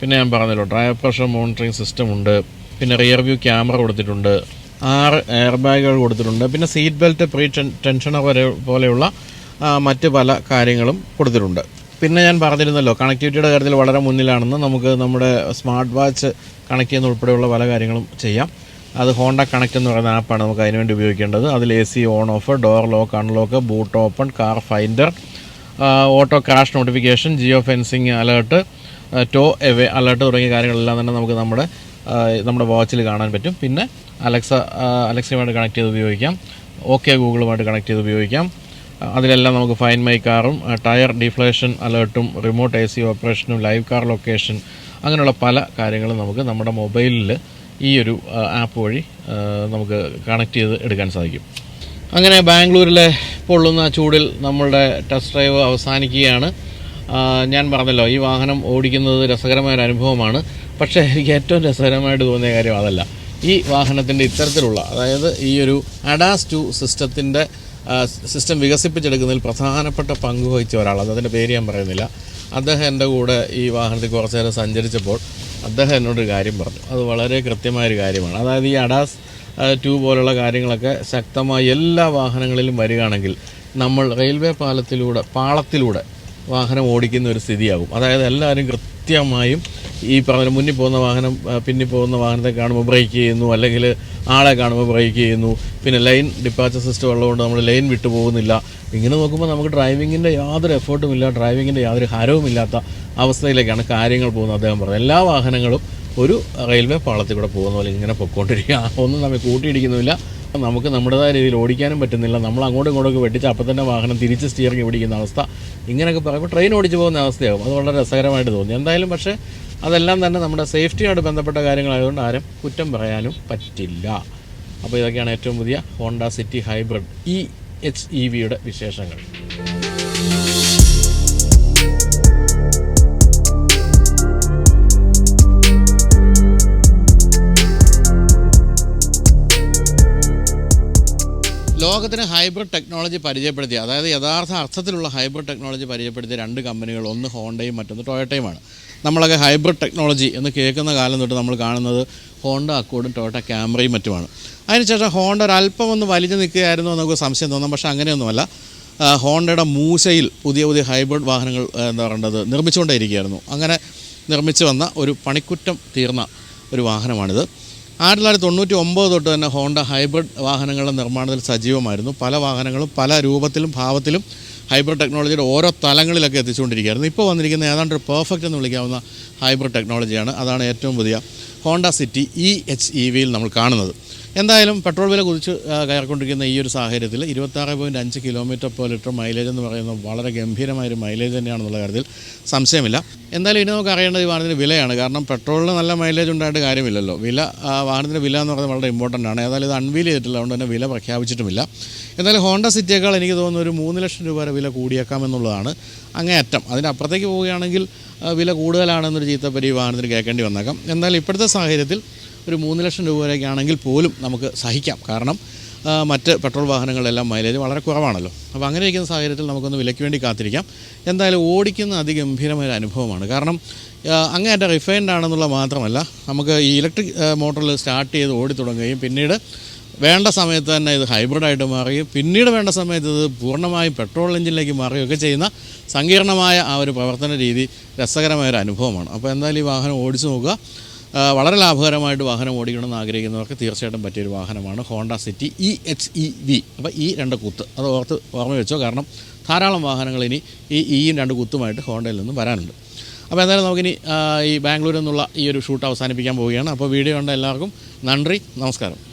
പിന്നെ ഞാൻ പറഞ്ഞല്ലോ ഡ്രൈവർ പ്രഷർ മോണിറ്ററിംഗ് സിസ്റ്റം ഉണ്ട്. പിന്നെ റിയർ വ്യൂ ക്യാമറ കൊടുത്തിട്ടുണ്ട്. ആറ് എയർ ബാഗുകൾ കൊടുത്തിട്ടുണ്ട്. പിന്നെ സീറ്റ് ബെൽറ്റ് പ്രീ ടെൻഷനർ വരെ പോലെയുള്ള മറ്റ് പല കാര്യങ്ങളും കൊടുത്തിട്ടുണ്ട്. പിന്നെ ഞാൻ പറഞ്ഞിരുന്നല്ലോ കണക്ടിവിറ്റിയുടെ കാര്യത്തിൽ വളരെ മുന്നിലാണെന്ന് നമുക്ക് നമ്മുടെ സ്മാർട്ട് വാച്ച് കണക്ട് ചെയ്യുന്ന ഉൾപ്പെടെയുള്ള പല കാര്യങ്ങളും ചെയ്യാം. അത് ഹോണ്ട കണക്ട് എന്ന് പറയുന്ന ആപ്പാണ് നമുക്ക് അതിനുവേണ്ടി ഉപയോഗിക്കേണ്ടത്. അതിൽ A C on off door lock unlock boot open car finder auto crash notification geofencing alert tow away alert തുടങ്ങിയ കാര്യങ്ങളെല്ലാം തന്നെ നമുക്ക് നമ്മുടെ നമ്മുടെ വാച്ചിൽ കാണാൻ പറ്റും. പിന്നെ അലക്സ അലക്സയുമായിട്ട് കണക്ട് ചെയ്ത് ഉപയോഗിക്കാം. ഓക്കെ ഗൂഗിളുമായിട്ട് കണക്ട് ചെയ്ത് ഉപയോഗിക്കാം. അതിലെല്ലാം നമുക്ക് ഫൈൻ മൈ കാറും ടയർ ഡിഫ്ലേഷൻ അലേർട്ടും റിമോട്ട് എ സി ഓപ്പറേഷനും ലൈവ് കാർ ലൊക്കേഷൻ അങ്ങനെയുള്ള പല കാര്യങ്ങളും നമുക്ക് നമ്മുടെ മൊബൈലിൽ ഈ ഒരു ആപ്പ് വഴി നമുക്ക് കണക്ട് ചെയ്ത് എടുക്കാൻ സാധിക്കും. അങ്ങനെ ബാംഗ്ലൂരിലെ പൊള്ളുന്ന ചൂടിൽ നമ്മളുടെ ടെസ്റ്റ് ഡ്രൈവ് അവസാനിക്കുകയാണ്. ഞാൻ പറഞ്ഞല്ലോ ഈ വാഹനം ഓടിക്കുന്നത് രസകരമായ ഒരു അനുഭവമാണ്. പക്ഷേ എനിക്ക് ഏറ്റവും രസകരമായിട്ട് തോന്നിയ കാര്യം അതല്ല. ഈ വാഹനത്തിന്റെ ഇത്തരത്തിലുള്ള അതായത് ഈ ഒരു അഡാസ് ടു സിസ്റ്റത്തിന്റെ സിസ്റ്റം വികസിപ്പിച്ചെടുക്കുന്നതിൽ പ്രധാനപ്പെട്ട പങ്ക് വഹിച്ച ഒരാൾ അതിന്റെ പേര് ഞാൻ പറയുന്നില്ല. അദ്ദേഹം എന്റെ കൂടെ ഈ വാഹനത്തിൽ കുറച്ച് നേരം സഞ്ചരിച്ചപ്പോൾ അദ്ദേഹം എന്നോടൊരു കാര്യം പറഞ്ഞു. അത് വളരെ കൃത്യമായൊരു കാര്യമാണ്. അതായത് ഈ അഡാസ് ടു പോലുള്ള കാര്യങ്ങളൊക്കെ ശക്തമായി എല്ലാ വാഹനങ്ങളിലും വരികയാണെങ്കിൽ നമ്മൾ റെയിൽവേ പാലത്തിലൂടെ പാളത്തിലൂടെ വാഹനം ഓടിക്കുന്ന ഒരു സ്ഥിതിയാകും. അതായത് എല്ലാവരും കൃത്യമായും ഈ പറഞ്ഞ മുന്നിൽ പോകുന്ന വാഹനം പിന്നിൽ പോകുന്ന വാഹനത്തെ കാണുമ്പോൾ ബ്രേക്ക് ചെയ്യുന്നു അല്ലെങ്കിൽ ആളെ കാണുമ്പോൾ ബ്രേക്ക് ചെയ്യുന്നു. പിന്നെ ലൈൻ ഡിപ്പാച്ചർ സിസ്റ്റം ഉള്ളതുകൊണ്ട് നമ്മൾ ലൈൻ വിട്ടു പോകുന്നില്ല ഇങ്ങനെ നോക്കുമ്പോൾ നമുക്ക് ഡ്രൈവിങ്ങിന്റെ യാതൊരു എഫേർട്ടും ഇല്ല ഡ്രൈവിങ്ങിന്റെ യാതൊരു ഹരവും ഇല്ലാത്ത അവസ്ഥയിലേക്കാണ് കാര്യങ്ങൾ പോകുന്നത് അദ്ദേഹം പറഞ്ഞത്. എല്ലാ വാഹനങ്ങളും ഒരു റെയിൽവേ പാളത്തിൽ കൂടെ പോകുന്ന പോലെ ഇങ്ങനെ പൊയ്ക്കൊണ്ടിരിക്കുക ഒന്നും നമ്മെ കൂട്ടിയിടിക്കുന്നുമില്ല. നമുക്ക് നമ്മുടേതായ രീതിയിൽ ഓടിക്കാനും പറ്റുന്നില്ല. നമ്മൾ അങ്ങോട്ടും ഇങ്ങോട്ടൊക്കെ വെട്ടിച്ച് അപ്പം തന്നെ വാഹനം തിരിച്ച് സ്റ്റിയറിംഗ് പിടിക്കുന്ന അവസ്ഥ. ഇങ്ങനെയൊക്കെ പറയുമ്പോൾ ട്രെയിൻ ഓടിച്ചു പോകുന്ന അവസ്ഥയാകും അത് വളരെ രസകരമായിട്ട് തോന്നി. എന്തായാലും പക്ഷേ അതെല്ലാം തന്നെ നമ്മുടെ സേഫ്റ്റിയോട് ബന്ധപ്പെട്ട കാര്യങ്ങളായതുകൊണ്ട് ആരും കുറ്റം പറയാനും പറ്റില്ല. അപ്പോൾ ഇതൊക്കെയാണ് ഏറ്റവും പുതിയ Honda City hybrid E H E വിയുടെ വിശേഷങ്ങൾ. ലോകത്തിന് ഹൈബ്രിഡ് ടെക്നോളജി പരിചയപ്പെടുത്തിയ അതായത് യഥാർത്ഥ അർത്ഥത്തിലുള്ള ഹൈബ്രിഡ് ടെക്നോളജി പരിചയപ്പെടുത്തിയ രണ്ട് കമ്പനികൾ ഒന്ന് ഹോണ്ടയും മറ്റൊന്ന് ടൊയോട്ടയുമാണ്. നമ്മളൊക്കെ ഹൈബ്രിഡ് ടെക്നോളജി എന്ന് കേൾക്കുന്ന കാലം തൊട്ട് നമ്മൾ കാണുന്നത് ഹോണ്ട അക്കോർഡും ടൊയോട്ട ക്യാമറയും മറ്റുമാണ്. അതിനുശേഷം ഹോണ്ട ഒരു അല്പം ഒന്ന് വലിഞ്ഞു നിൽക്കുകയായിരുന്നു നമുക്ക് സംശയം തോന്നാം. പക്ഷേ അങ്ങനെയൊന്നുമല്ല. ഹോണ്ടയുടെ മൂശയിൽ പുതിയ പുതിയ ഹൈബ്രിഡ് വാഹനങ്ങൾ എന്താ പറയേണ്ടത് നിർമ്മിച്ചുകൊണ്ടേയിരിക്കുകയായിരുന്നു. അങ്ങനെ നിർമ്മിച്ചു വന്ന ഒരു പണിക്കുറ്റം തീർന്ന ഒരു വാഹനമാണിത്. ആയിരത്തി തൊള്ളായിരത്തി തൊണ്ണൂറ്റി ഒമ്പത് തൊട്ട് തന്നെ ഹോണ്ട ഹൈബ്രിഡ് വാഹനങ്ങളുടെ നിർമ്മാണത്തിൽ സജീവമായിരുന്നു. പല വാഹനങ്ങളും പല രൂപത്തിലും ഭാവത്തിലും ഹൈബ്രിഡ് ടെക്നോളജിയുടെ ഓരോ തലങ്ങളിലൊക്കെ എത്തിച്ചുകൊണ്ടിരിക്കുകയായിരുന്നു. ഇപ്പോൾ വന്നിരിക്കുന്ന ഏതാണ്ട് ഒരു പെർഫെക്റ്റ് എന്ന് വിളിക്കാവുന്ന ഹൈബ്രിഡ് ടെക്നോളജിയാണ്. അതാണ് ഏറ്റവും പുതിയ Honda City E H E വിയിൽ നമ്മൾ കാണുന്നത്. എന്തായാലും പെട്രോൾ വില കുതിച്ച് കയറിക്കൊണ്ടിരിക്കുന്ന ഈ ഒരു സാഹചര്യത്തിൽ ഇരുപത്താറ് പോയിന്റ് അഞ്ച് കിലോമീറ്റർ പെർ ലിറ്റർ മൈലേജ് എന്ന് പറയുന്നത് വളരെ ഗംഭീരമായൊരു മൈലേജ് തന്നെയാണെന്നുള്ള കാര്യത്തിൽ സംശയമില്ല. എന്തായാലും ഇനി നമുക്ക് അറിയേണ്ടത് ഈ വാഹനത്തിന്റെ വിലയാണ്. കാരണം പെട്രോളിന് നല്ല മൈലേജ് ഉണ്ടായിട്ട് കാര്യമില്ലല്ലോ. വില വാഹനത്തിന്റെ വില എന്ന് പറയുന്നത് വളരെ ഇമ്പോർട്ടന്റ് ആണ്. ഏതായാലും ഇത് അൺവീൽ ചെയ്തിട്ടില്ല. അതുകൊണ്ട് തന്നെ വില പ്രഖ്യാപിച്ചിട്ടുമില്ല. എന്നാലും ഹോണ്ട സിറ്റിയേക്കാൾ എനിക്ക് തോന്നുന്നു ഒരു മൂന്ന് ലക്ഷം രൂപ വരെ വില കൂടിയേക്കാം എന്നുള്ളതാണ് അങ്ങേയറ്റം. അതിനപ്പുറത്തേക്ക് പോവുകയാണെങ്കിൽ വില കൂടുതലാണെന്നൊരു ചീത്തപ്പരി വാഹനത്തിന് കേൾക്കേണ്ടി വന്നേക്കാം. എന്നാൽ ഇപ്പോഴത്തെ സാഹചര്യത്തിൽ ഒരു മൂന്ന് ലക്ഷം രൂപ വരെയൊക്കെയാണെങ്കിൽ പോലും നമുക്ക് സഹിക്കാം. കാരണം മറ്റ് പെട്രോൾ വാഹനങ്ങളിലെല്ലാം മൈലേജ് വളരെ കുറവാണല്ലോ. അപ്പോൾ അങ്ങനെ ഇരിക്കുന്ന സാഹചര്യത്തിൽ നമുക്കൊന്ന് വിലയ്ക്ക് വേണ്ടി കാത്തിരിക്കാം. എന്തായാലും ഓടിക്കുന്ന അതിഗംഭീരമായ അനുഭവമാണ്. കാരണം അങ്ങേയറ്റം റിഫൈൻഡ് ആണെന്നുള്ള മാത്രമല്ല നമുക്ക് ഈ ഇലക്ട്രിക് മോട്ടറിൽ സ്റ്റാർട്ട് ചെയ്ത് ഓടി തുടങ്ങുകയും പിന്നീട് വേണ്ട സമയത്ത് തന്നെ ഇത് ഹൈബ്രിഡായിട്ട് മാറുകയും പിന്നീട് വേണ്ട സമയത്ത് ഇത് പൂർണമായും പെട്രോൾ എഞ്ചിനിലേക്ക് മാറുകയൊക്കെ ചെയ്യുന്ന സങ്കീർണമായ ആ ഒരു പ്രവർത്തന രീതി രസകരമായ ഒരു അനുഭവമാണ്. അപ്പോൾ എന്തായാലും ഈ വാഹനം ഓടിച്ചു നോക്കുക. വളരെ ലാഭകരമായിട്ട് വാഹനം ഓടിക്കണമെന്ന് ആഗ്രഹിക്കുന്നവർക്ക് തീർച്ചയായിട്ടും പറ്റിയൊരു വാഹനമാണ് Honda City E H E V അപ്പോൾ ഈ രണ്ട് കുത്ത് അത് ഓർത്ത് ഓർമ്മ വെച്ചോ കാരണം ധാരാളം വാഹനങ്ങൾ ഇനി ഈ ഈ രണ്ട് കുത്തുമായിട്ട് ഹോണ്ടയിൽ നിന്നും വരാനുണ്ട്. അപ്പോൾ എന്തായാലും നമുക്കിനി ഈ ബാംഗ്ലൂരിൽ നിന്നുള്ള ഈ ഒരു ഷൂട്ട് അവസാനിപ്പിക്കാൻ പോവുകയാണ്. അപ്പോൾ വീഡിയോ കണ്ട എല്ലാവർക്കും നന്ദി നമസ്കാരം.